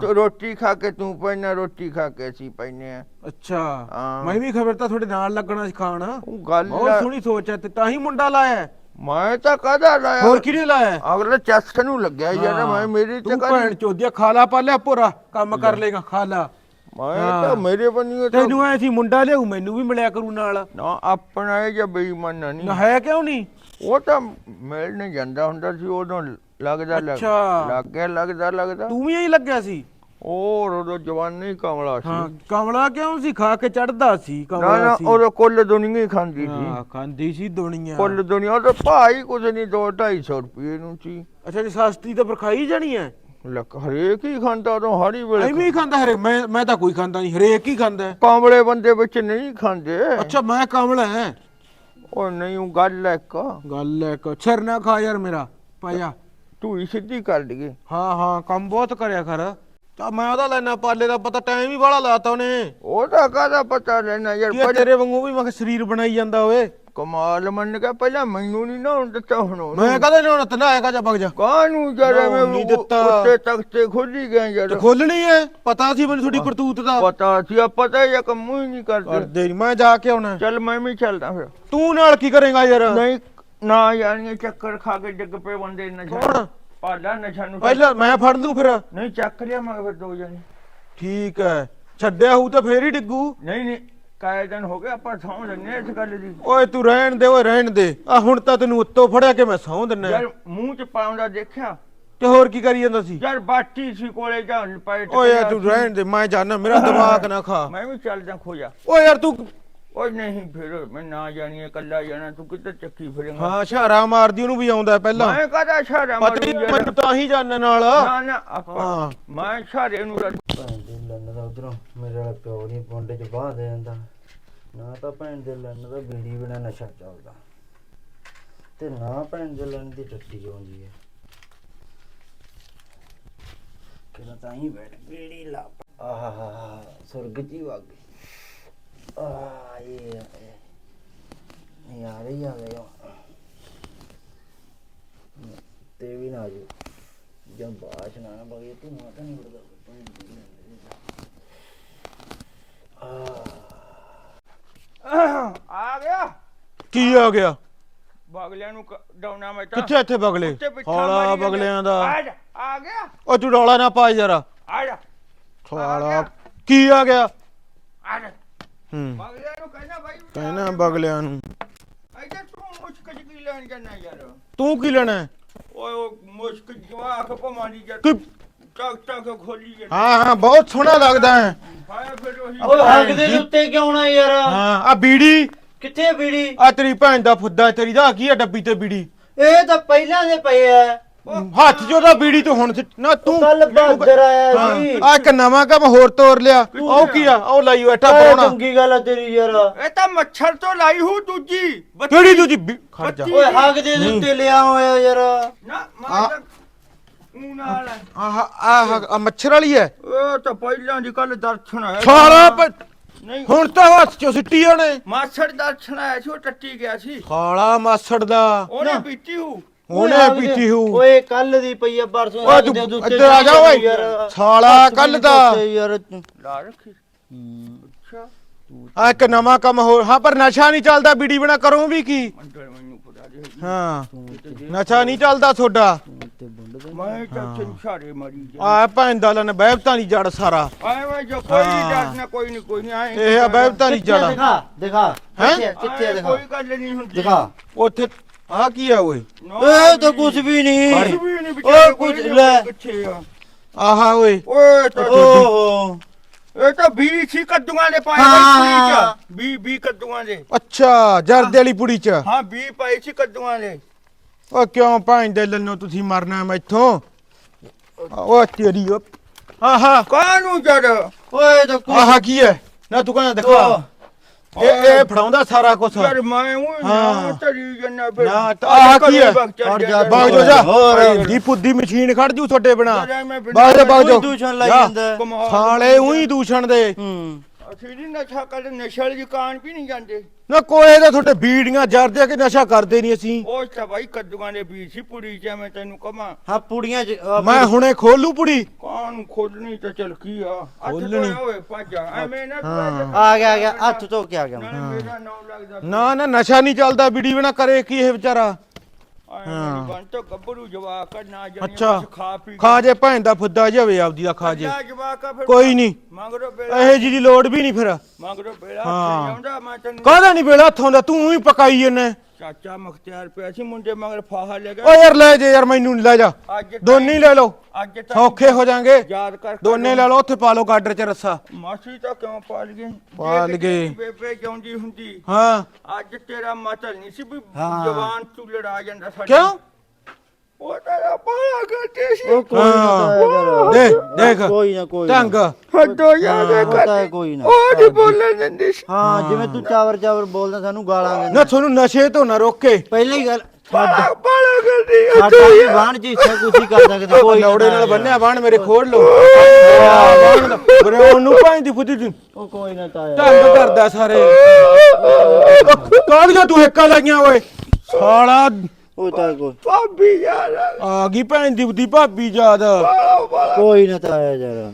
ਤੂੰ ਰੋਟੀ ਖਾ ਕੇ ਤੂੰ ਪੈਣਾ ਰੋਟੀ ਖਾ ਕੇ ਅਸੀਂ ਪੈਨੇ ਆ ਅੱਛਾ ਹਾਂ। ਮੈਂ ਵੀ ਖਬਰ ਤਾਂ ਤੁਹਾਡੇ ਨਾਲ ਲੱਗਣਾ ਸੀ ਖਾਣ ਉਹ ਗੱਲ ਬਹੁਤ ਸੋਹਣੀ ਸੋਚ ਹੈ ਤੇ ਤਾਂ ਹੀ ਮੁੰਡਾ ਲਾਇਆ ਹੈ। ਮੈਂ ਤਾਂ ਕਦਾ ਲਾਇਆ ਹੋਰ ਕਿਹਨੇ ਲਾਇਆ ਹੈ? ਅਗਲੇ ਚੱਸ ਨੂੰ ਲੱਗਿਆ ਯਾਰ ਹਾਂ। ਮੈਂ ਮੇਰੀ ਤੇ ਤੂੰ ਭੈਣ ਚੋਦਿਆ ਖਾਲਾ ਪਾ ਲਿਆ ਪੂਰਾ ਕੰਮ ਕਰ ਲੇਗਾ ਖਾਲਾ ਮੈਂ ਹਾਂ। ਤਾਂ ਮੇਰੇ ਬੰਨੀ ਤਾਂ ਤੈਨੂੰ ਐ ਸੀ ਮੁੰਡਾ ਲਿਆਉ ਮੈਨੂੰ ਵੀ ਮਿਲਿਆ ਕਰੂ ਨਾਲ ਨਾ ਆਪਣਾ ਇਹ ਜਾਂ ਬੇਈਮਾਨ ਨਾ ਨਹੀਂ ਹੈ ਕਿਉਂ ਨਹੀਂ ਉਹ ਤਾਂ ਮਿਲ ਨਹੀਂ ਜਾਂਦਾ ਹੁੰਦਾ ਸੀ ਉਦੋਂ ਲੱਗਦਾ ਲੱਗ ਅੱਛਾ। ਲੱਗ ਲੱਗਦਾ ਲੱਗਦਾ। ਤੂੰ ਵੀ ਐਂ ਲੱਗਿਆ ਸੀ? ਹੋਰ ਉਦੋਂ ਜਵਾਨੀ ਕਮਲਾ ਹਾਂ ਸੀ ਕਮਲਾ ਕਿਉਂ ਸੀ? ਖਾ ਕੇ ਚੜਦਾ ਸੀ ਨਾ ਕਮਲਾ ਨਾ ਸੀ। ਉਦੋਂ ਕੁੱਲ ਦੁਨੀਆ ਹੀ ਖਾਂਦੀ ਸੀ। ਹਾਂ ਖਾਂਦੀ ਸੀ ਦੁਨੀਆ। ਕੁੱਲ ਦੁਨੀਆ ਉਹਦਾ ਭਾਈ ਕੁਝ ਨਹੀਂ 2 250 ਰੁਪਏ ਨੂੰ ਸੀ। ਅੱਛਾ ਜੀ ਸਸਤੀ ਤਾਂ ਫਿਰ ਖਾਈ ਜਾਣੀ ਹੈ ਲੱਕ ਹਰੇਕ ਹੀ ਖਾਂਦਾ ਉਦੋਂ ਹਰੀ ਐਵੇਂ ਵੇਲੇ ਹੀ ਖਾਂਦਾ ਹਰੇ ਮੈਂ ਮੈਂ ਤਾਂ ਕੋਈ ਖਾਂਦਾ ਨਹੀਂ ਹਰੇਕ ਹੀ ਖਾਂਦਾ। ਹੈ। ਕਾਮਲੇ ਬੰਦੇ ਵਿੱਚ ਨਹੀਂ ਖਾਂਦੇ। ਅੱਛਾ ਮੈਂ ਕਮਲਾ ਹੈ ਉਹ ਨਹੀਂ ਉਹ ਗੱਲ ਹੈ ਇੱਕ। ਗੱਲ ਹੈ ਕਿ ਛਰ ਨਾ ਖਾ ਯਾਰ ਮੇਰਾ ਪਾਇਆ। ਤੂੰ ਹੀ ਸਿੱਧੀ ਕਰ ਲਈਏ। ਹਾਂ ਹਾਂ ਕੰਮ ਬਹੁਤ ਕਰਿਆ ਕਰ। ਤਾਂ ਮੈਂ ਉਹਦਾ ਲੈਣਾ ਪਾਲੇ ਦਾ ਪਤਾ ਟਾਈਮ ਹੀ ਬੜਾ ਲਾਤਾ ਉਹਨੇ। ਉਹਦਾ ਕਾਹਦਾ ਪਤਾ ਲੈਣਾ ਯਾਰ ਕੀ ਤੇਰੇ ਵਾਂਗੂ ਵੀ ਮੈਂ ਕਿਹਾ ਸਰੀਰ ਬਣਾਈ ਜਾਂਦਾ ਓਏ। ਕਮਾਲ ਮੰਨ ਕੇ ਪਹਿਲਾਂ ਮੈਨੂੰ ਨਹੀਂ ਨਾ ਹੁਣ ਦਿੱਤਾ ਹੁਣ ਉਹਨੂੰ। ਮੈਂ ਕਦੇ ਨਾ ਤਨਾਇਆ ਕਾ ਜਾ ਵਗ ਜਾ। ਕਾਹਨੂੰ ਜਦ ਨਾ, ਮੈਂ ਨਹੀਂ ਦਿੱਤਾ। ਉੱਤੇ ਤੱਕ ਤੇ ਖੋਲੀ ਗਏ ਤੇ ਯਾਰ ਖੋਲਣੀ ਐ? ਪਤਾ ਸੀ ਮੈਨੂੰ ਤੁਹਾਡੀ ਕਰਤੂਤ ਦਾ। ਪਤਾ ਸੀ ਆ ਪਤਾ ਹੀ ਆ ਕੰਮ ਹੀ ਨਹੀਂ ਕਰਦੇ। ਕਰਦੇ ਨੀ, ਮੈਂ ਜਾ ਕੇ ਆਉਣਾ। ਚੱਲ ਮੈਂ ਵੀ ਚੱਲਦਾ ਫਿਰ। ਤੂੰ ਨਾਲ ਕੀ ਕਰੇਗਾ ਯਾਰ? ਨਹੀਂ ਨਾ ਯਾਨੀ ਚੱਕਰ ਖਾ ਕੇ ਡਿੱਗ ਪਏ ਬੰਦੇ ਨਸ਼ਾ ਕੌਣ? ਪਾਲਾ ਨਸ਼ਾ ਨੂੰ ਪਹਿਲਾਂ ਮੈਂ ਫੜ ਦੂੰ ਫਿਰ। ਨਹੀਂ ਚੱਕ ਲਿਆ ਮੈਂ ਫਿਰ ਦੋ ਜਣੇ। ਠੀਕ ਐ ਛੱਡਿਆ ਹੂ ਤਾਂ ਫੇਰ ਹੀ ਡਿੱਗੂ। ਨਹੀਂ ਨਹੀਂ ਕਾਇ ਦਿਨ ਹੋ ਗਏ ਆਪਾਂ ਸਮਝ ਲੈਣੇ ਇਸ ਗੱਲ ਦੀ। ਓਏ ਤੂੰ ਰਹਿਣ ਦੇ ਓਏ ਰਹਿਣ ਦੇ। ਆ ਹੁਣ ਤਾਂ ਤੈਨੂੰ ਉੱਤੋਂ ਫੜਿਆ ਕਿ ਮੈਂ ਸੌਂ ਦਿੰਨਾ ਯਾਰ ਮੂੰਹ ਚ ਪਾਉਂਦਾ ਦੇਖਿਆ? ਤੇ ਹੋਰ ਕੀ ਕਰੀ ਜਾਂਦਾ ਸੀ? ਯਾਰ ਬਾਟੀ ਸੀ ਕੋਲੇ ਜਾਂ ਪਏ ਓਏ ਯਾਰ ਤੂੰ ਰਹਿਣ ਦੇ ਮੈਂ ਜਾਣਾ ਮੇਰਾ ਦਿਮਾਗ ਨਾ ਖਾ। ਮੈਂ ਵੀ ਚੱਲਦਾ ਖੋਜਾ। ਓਏ ਯਾਰ ਤੂੰ ਓਏ ਨਹੀਂ ਫਿਰ ਮੈਂ ਨਾ ਜਾਣੀ ਇਕੱਲਾ ਜਾਣਾ ਤੂੰ ਕਿੱਧਰ ਚੱਕੀ ਫਿਰੇਂਗਾ? ਹਾਂ ਇਸ਼ਾਰਾ ਮਾਰਦੀ ਉਹਨੂੰ ਵੀ ਆਉਂਦਾ ਪਹਿਲਾਂ। ਮੈਂ ਕਹਦਾ ਛਾੜਾ ਪਤਾ ਮਾਰੀ ਨਹੀਂ ਮੈਨੂੰ ਤਾਂ ਹੀ ਜਾਣਨ ਨਾਲ। ਨਾ ਨਾ ਆਪਾਂ ਹਾਂ। ਮੈਂ ਛਾੜੇ ਨੂੰ ਰੱਖ- ਭੈਣ ਦੇ ਲੰਨ ਦਾ ਉਧਰੋਂ ਮੇਰੇ ਵਾਲਾ ਪਿਓ ਨਹੀਂ ਪੁੰਡ ਚ ਬਾਹ ਦੇ ਜਾਂਦਾ ਨਾ ਤਾਂ ਭੈਣ ਦੇ ਲੰਨ ਦਾ ਬੀੜੀ ਬਿਨਾ ਨਸ਼ਾ ਚੱਲਦਾ। ਤੇ ਨਾ ਭੈਣ ਦੇ ਲੰਨ ਦੀ ਟੱਟੀ ਆਉਂਦੀ ਹੈ। ਕਿਹੜਾ ਤਾਂ ਹੀ ਬੈਠ ਬੀੜੀ ਲਾ ਆਹਾ ਸੁਰਗ ਜੀ ਵਗ। ਗਈ ਆ ਇਹ ਗਿਆ ਤੇ ਵੀ ਨਾ ਜੋ ਜਦ ਬਾਸ਼ ਨਾ ਨਾ ਬਗੇ ਤੂੰ ਮਾਤਾ ਨਹੀਂ ਉੜਦਾ ਭੈਣ ਦੀ ਲੰਨ ਦੀ। ਆ ਗਿਆ ਕੀ ਆ ਗਿਆ? ਬਗਲਿਆਂ ਨੂੰ ਕ- ਡਾਉਣਾ ਮੈਂ ਤਾਂ। ਕਿੱਥੇ ਇੱਥੇ ਬਗਲੇ? ਉੱਤੇ ਹਾਲਾ ਮਾਰੀ। ਬਗਲਿਆਂ ਦਾ। ਆ ਜਾ ਆ ਗਿਆ। ਓ ਤੂੰ ਡੋਲਾ ਨਾ ਪਾ ਯਾਰ ਆ ਜਾ। ਸਾਲਾ ਕੀ ਆ ਗਿਆ? ਆ ਜਾ। ਹੂੰ। ਬਗਲਿਆਂ ਨੂੰ ਕਹਿਣਾ ਬਾਈ ਕਹਿਣਾ ਬਗਲਿਆਂ ਨੂੰ। ਇੱਥੇ ਤੂੰ ਮੁਸ਼ਕ ਚ ਕੀ ਲੈਣ ਜਾਣਾ ਯਾਰ? ਤੂੰ ਕੀ ਲੈਣਾ? ਹੈ? ਓਏ ਉਹ ਮੁਸ਼ਕ ਜਵਾਕ ਭਮਾਨੀ ਜੱਟ ਕੀ ਟਕ ਟਕ ਖੋਲੀ ਜਾਂਦਾ। ਹਾਂ ਹਾਂ ਬਹੁਤ ਸੋਹਣਾ ਲੱਗਦਾ ਹੈ। ਹਾਏ ਫਿਰ ਉਹੀ ਓਏ ਹੱਗ ਦੇ ਉੱਤੇ ਕਿਉਂ ਨਾ ਯਾਰ? ਹਾਂ ਆ ਬੀੜੀ। ਕਿੱਥੇ ਬੀੜੀ? ਆ ਤੇਰੀ ਭੈਣ ਦਾ ਫੁੱਦਾ ਤੇਰੀ ਦਾ ਕੀ ਆ ਡੱਬੀ ਤੇ ਬੀੜੀ? ਇਹ ਤਾਂ ਪਹਿਲਾਂ ਦੇ ਪਏ ਆ। ਹੱਥ ਜੋ ਦਾ ਬੀੜੀ ਤੂੰ ਹੁਣ ਸਿੱਟ- ਨਾ ਤੂੰ ਕੱਲ ਬਾਦਰ ਆਇਆ ਸੀ। ਆ ਇੱਕ ਨਵਾਂ ਕੰਮ ਹੋਰ ਤੋਰ ਲਿਆ। ਉਹ ਕੀ ਆ? ਉਹ ਲਾਈ ਬੈਠਾ ਇਹ ਚੰਗੀ ਗੱਲ ਆ ਤੇਰੀ ਯਾਰ। ਇਹ ਤਾਂ ਮੱਛਰ ਤੋਂ ਲਾਈ ਹੂ ਦੂਜੀ। ਬੱਤੀ- ਕਿਹੜੀ ਦੂਜੀ? ਬੀ- ਖੜ ਜਾ। ਓਏ ਹੱਗ ਦੇ ਉੱਤੇ ਲਿਆ ਹੋਇਆ ਯਾਰ। ਨਾ ਮਾਰ ਨਾਲ। ਹੈ। ਆਹ ਆਹ ਆ ਮੱਛਰ ਵਾਲੀ ਹੈ? ਉਹ ਤਾਂ ਪਹਿਲਾਂ ਦੀ ਕੱਲ ਦਰਸ਼ਨ ਹੈ। ਸਾਰਾ ਪ- ਨਹੀਂ। ਹੁਣ ਤਾਂ ਹੱਥ ਚੋਂ ਸਿੱਟੀ ਉਹਨੇ। ਮਾਛੜ ਦਰਸ਼ਨ ਆਇਆ ਸੀ ਉਹ ਟੱਟੀ ਗਿਆ ਸੀ। ਕਾਲਾ ਮਾਸੜ ਦਾ। ਉਹਨੇ ਪੀਤੀ ਹੂ। ਦੇ- ਪੀਤੀ ਹੂ ਓਏ ਕੱਲ ਦੀ ਪਈ ਆ ਪਰਸੋਂ ਹੱਗ ਤੂੰ ਇੱਧਰ ਆ ਜਾ ਓਏ। ਸਾਲਾ ਕੱਲ ਦਾ। ਯਾਰ। ਲਾ ਰੱਖੀ। ਅੱਛਾ। ਆ ਇੱਕ ਨਵਾਂ ਕੰਮ ਹੋਰ। ਹਾਂ ਪਰ ਨਸ਼ਾ ਨਹੀਂ ਚੱਲਦਾ ਬੀੜੀ ਬਣਾ ਕਰੂੰ ਵੀ ਕੀ? ਹਾਂ। ਨਸ਼ਾ ਨਹੀਂ ਚੱਲਦਾ ਤੁਹਾਡਾ। ਮੈਂ ਤਾਂ ਸੰਸਾਰੇ ਮਰੀ ਜਾ ਆ ਭੈਣ ਦਾ ਲਨ ਬਹਿਬਤਾਂ ਦੀ ਜੜ ਸਾਰਾ। ਆਏ ਵੇ ਜੋ ਕੋਈ ਨਹੀਂ ਹਾਂ। ਡਰਨਾ ਕੋਈ ਨਹੀਂ ਕੋਈ ਨਹੀਂ ਆਏ ਇਹ ਬਹਿਬਤਾਂ ਕਿੱਥੇ ਜੜ। ਦਿਖਾ ਦਿਖਾ। ਹੈਂ? ਕਿੱਥੇ ਦਿਖਾ। ਕੋਈ ਗੱਲ ਨਹੀਂ ਹੁੰਦੀ। ਦਿਖਾ। ਉੱਥੇ ਆ ਕੀ ਆ ਓਏ? ਇਹ ਤਾਂ ਕੁਝ ਵੀ ਨਹੀਂ। ਕੁਝ ਵੀ ਨਹੀਂ ਓਏ ਵਿਚਾਰੇ ਕੁਝ ਕੋਈ ਲੈ। ਕਿੱਥੇ ਆ। ਆਹਾ ਓਏ। ਓਏ ਤਾਂ ਓਹੋ। ਇਹ ਤਾਂ ਬੀ ਸੀ ਕੱਦੂਆਂ ਦੇ ਪਾਏ ਹਾਂ। ਸੀ ਬੀ ਬੀ ਕੱਦੂਆਂ ਦੇ। ਅੱਛਾ ਜਰਦੇ ਵਾਲੀ ਪੁੜੀ ਚ। ਹਾਂ ਬੀ ਪਾਏ ਸੀ ਕੱਦੂਆਂ ਦੇ। ਓ ਕਿਉਂ ਭੈਣ ਦੇ ਲੰਨੋ ਤੁਸੀਂ ਮਰਨਾ ਮੈਥੋਂ ਓ ਤੇਰੀ ਓ ਆਹਾ। ਕਾਹਨੂੰ ਜੜ? ਓਏ ਤਾਂ ਕੁਝ ਆਹਾ ਕੀ ਹੈ? ਨਾ ਤੂੰ ਕਹਿੰਦਾ ਦਿਖਾ। ਇਹ ਇਹ ਫੜਾਉਂਦਾ ਸਾਰਾ ਕੁਝ ਯਾਰ ਮੈਂ ਉਹ ਹਾਂ। ਨਾ ਤਰੀ ਜੰਨਾ ਫਿਰ ਨਾ ਤਾਂ ਆਹ ਕੀ ਹੈ? ਹਟ ਜਾ, ਬਾਗ ਜੋ ਜਾ ਹੋਰ। ਦੀ ਪੁੱਦੀ ਮਸ਼ੀਨ ਖੜ ਜੂ ਤੁਹਾਡੇ ਬਿਨਾਂ- ਬਾਗ ਜਾ ਬਾਗ ਜੋ ਦੂਸ਼ਣ ਲਾਈ ਜਾ। ਜਾਂਦਾ ਕਮਾਲ। ਸਾਲੇ ਉਹੀ ਦੂਸ਼ਣ ਦੇ ਹੂੰ ਅਸੀਂ ਨਹੀਂ ਨਸ਼ਾ ਕਰਦੇ ਨਸ਼ੇ ਵਾਲੀ ਦੁਕਾਨ ਵੀ ਨਹੀਂ ਜਾਂਦੇ। ਨਾ ਕੋਏ ਦੇ ਤੁਹਾਡੇ ਬੀੜੀਆਂ ਜਰਦੇ ਕਿ ਨਸ਼ਾ ਕਰਦੇ ਨਹੀਂ ਅਸੀਂ? ਉਹ ਤਾਂ ਭਾਈ ਕੱਦੂਆਂ ਦੇ ਬੀਜ ਸੀ ਪੁੜੀ ਚ ਮੈਂ ਤੈਨੂੰ ਕਮਾ ਹਾਂ ਪੁੜੀਆਂ ਚ ਮੈਂ ਹੁਣੇ ਖੋਲੂ ਪੁੜੀ। ਕਾਨ ਖੋਲਣੀ ਤਾਂ ਚਲ ਕੀ ਆ ਖੋਲਣੀ। ਤੋਂ ਹੋਏ ਭੱਜਾ ਐਵੇਂ ਨਾ। ਆ ਗਿਆ ਆ ਗਿਆ ਹੱਥ ਧੋ ਕੇ ਆ ਗਿਆ। ਮੈਂ। ਨਾਲੇ ਮੇਰਾ ਨਾਮ ਲੱਗਦਾ ਨਾ ਨਾ ਨਸ਼ਾ ਨਹੀਂ ਚੱਲਦਾ ਬੀੜੀ ਬਣਾ ਕਰੇ ਕੀ ਇਹ ਵਿਚਾਰਾ? ਹਾਂ ਹਾਂ। ਬਣ ਤਾਂ ਗੱਭਰੂ ਜਵਾਕ ਆ, ਨਾ ਜਾਣੀ ਅੱਛਾ। ਖਾ ਪੀ ਖਾ ਜੇ ਭੈਣ ਦਾ ਫੁੱਦਾ ਜਾਵੇ ਆਪਦੀ ਦਾ ਖਾ ਜੇ ਅੱਲਾ ਜਵਾਕ ਆ ਫਿਰ ਕੋਈ ਨਹੀਂ ਮੰਗਰੋ ਬੇੜਾ ਇਹ ਜੀ ਦੀ ਲੋੜ ਵੀ ਨਹੀਂ ਫਿਰ ਮੰਗਰੋ ਬੇੜਾ ਹਾਂ। ਜਾਉਂਦਾ ਮੈਂ ਤੈਨੂੰ ਕਾਹਦਾ ਨਹੀਂ ਵੇਲਾ ਹੱਥੋਂ ਦਾ ਤੂੰ ਹੀ ਪਕਾਈ ਜੰਨੇ ਚਾਚਾ ਮੁਖਤਿਆਰ ਪਿਆ ਸੀ ਮੁੰਡੇ ਮਗਰ ਫਾਹਾ ਲੈ ਓ ਗਿਆ ਯਾਰ ਲੈ ਜੇ ਯਾਰ ਮੈਨੂੰ ਨੀ ਲੈ ਜਾ। ਅੱਜ ਦੋਨੇ ਹੀ ਲੈ ਲਓ। ਅੱਜ ਸੌਖੇ ਹੋ ਜਾਣਗੇ। ਯਾਦ ਕਰ ਦੋਨੇ ਲੈ ਲਓ ਉੱਥੇ ਪਾ ਲਓ ਗਾਡਰ 'ਚ ਰੱਸਾ। ਮਾਸੀ ਤਾਂ ਕਿਉਂ ਪਾਲ ਗਏ ਪਾਲ ਜੇ ਕਿਤੇ ਗਏ। ਬੇਬੇ ਜਾਉਂਦੀ ਹੁੰਦੀ। ਹਾਂ। ਅੱਜ ਤੇਰਾ ਮਤਲ ਨਹੀਂ ਸੀ ਵੀ। ਜਵਾਨ ਤੂੰ ਲੜਾ ਜਾਂਦਾ ਸਾਡੇ ਕਿਉਂ? ਉਹ ਤਾਂ ਪਾਲਾ ਕਰਦੇ ਸੀ। ਉਹ ਕੋਈ ਨਾ ਹਾਂ। ਤਾਇਆ ਦੇਖ ਕਰ। ਦੇਖ। ਕੋਈ ਨਾ ਕੋਈ ਨਾ। ਢੰਗ। ਹੱਦੋਂ ਯਾਦ ਹਾਂ, ਉਹ ਤਾਂ ਕਰਦੇ ਕੋਈ ਨਾ। ਉਹ ਨਹੀਂ ਬੋਲਣ ਦਿੰਦੀ ਸੀ। ਹਾਂ ਜਿਵੇਂ ਤੂੰ ਚਾਵਰ ਚਾਵਰ ਬੋਲਦਾ ਸਾਨੂੰ ਗਾਲਾਂ ਨਾ ਦਿੰਦਾ ਤੁਹਾਨੂੰ ਨਸ਼ੇ ਤੋਂ ਨਾ ਰੋਕੇ। ਪਹਿਲਾਂ ਹੀ ਗੱਲ ਸਾਡਾ ਬਾਲਾ ਗੱਡੀ ਸਾਡਾ ਵੀ ਬਾਣ ਚ ਇੱਥੇ ਕੁਛ ਹੀ ਕਰ ਸਕਦੇ ਕੋਈ ਲੋੜੇ ਨਾਲ ਨਾ ਬੰਨਿਆ ਬਾਣ ਮੇਰੇ ਖੋਲ ਲੋ ਬਰੇ ਉਹਨੂੰ ਭਾਂ ਦੀ ਫੁੱਦੀ ਦੀ। ਉਹ ਕੋਈ ਨਾ ਤਾਇਆ। ਢੰਗ ਕਰਦਾ ਸਾਰੇ। ਕਾਹਦੀਆਂ ਤੂੰ ਹਿੱਕਾ ਲਾਈਆਂ ਓਏ? ਸਾਲਾ ਉਹ ਤਾਂ ਕੋਈ ਭਾਬੀ ਯਾਰ। ਆ ਗਈ ਭੈਣ ਦੀ ਦੀ ਭਾਬੀ ਯਾਦ। ਕੋਈ ਨਾ ਤਾਇਆ ਜਰਾ।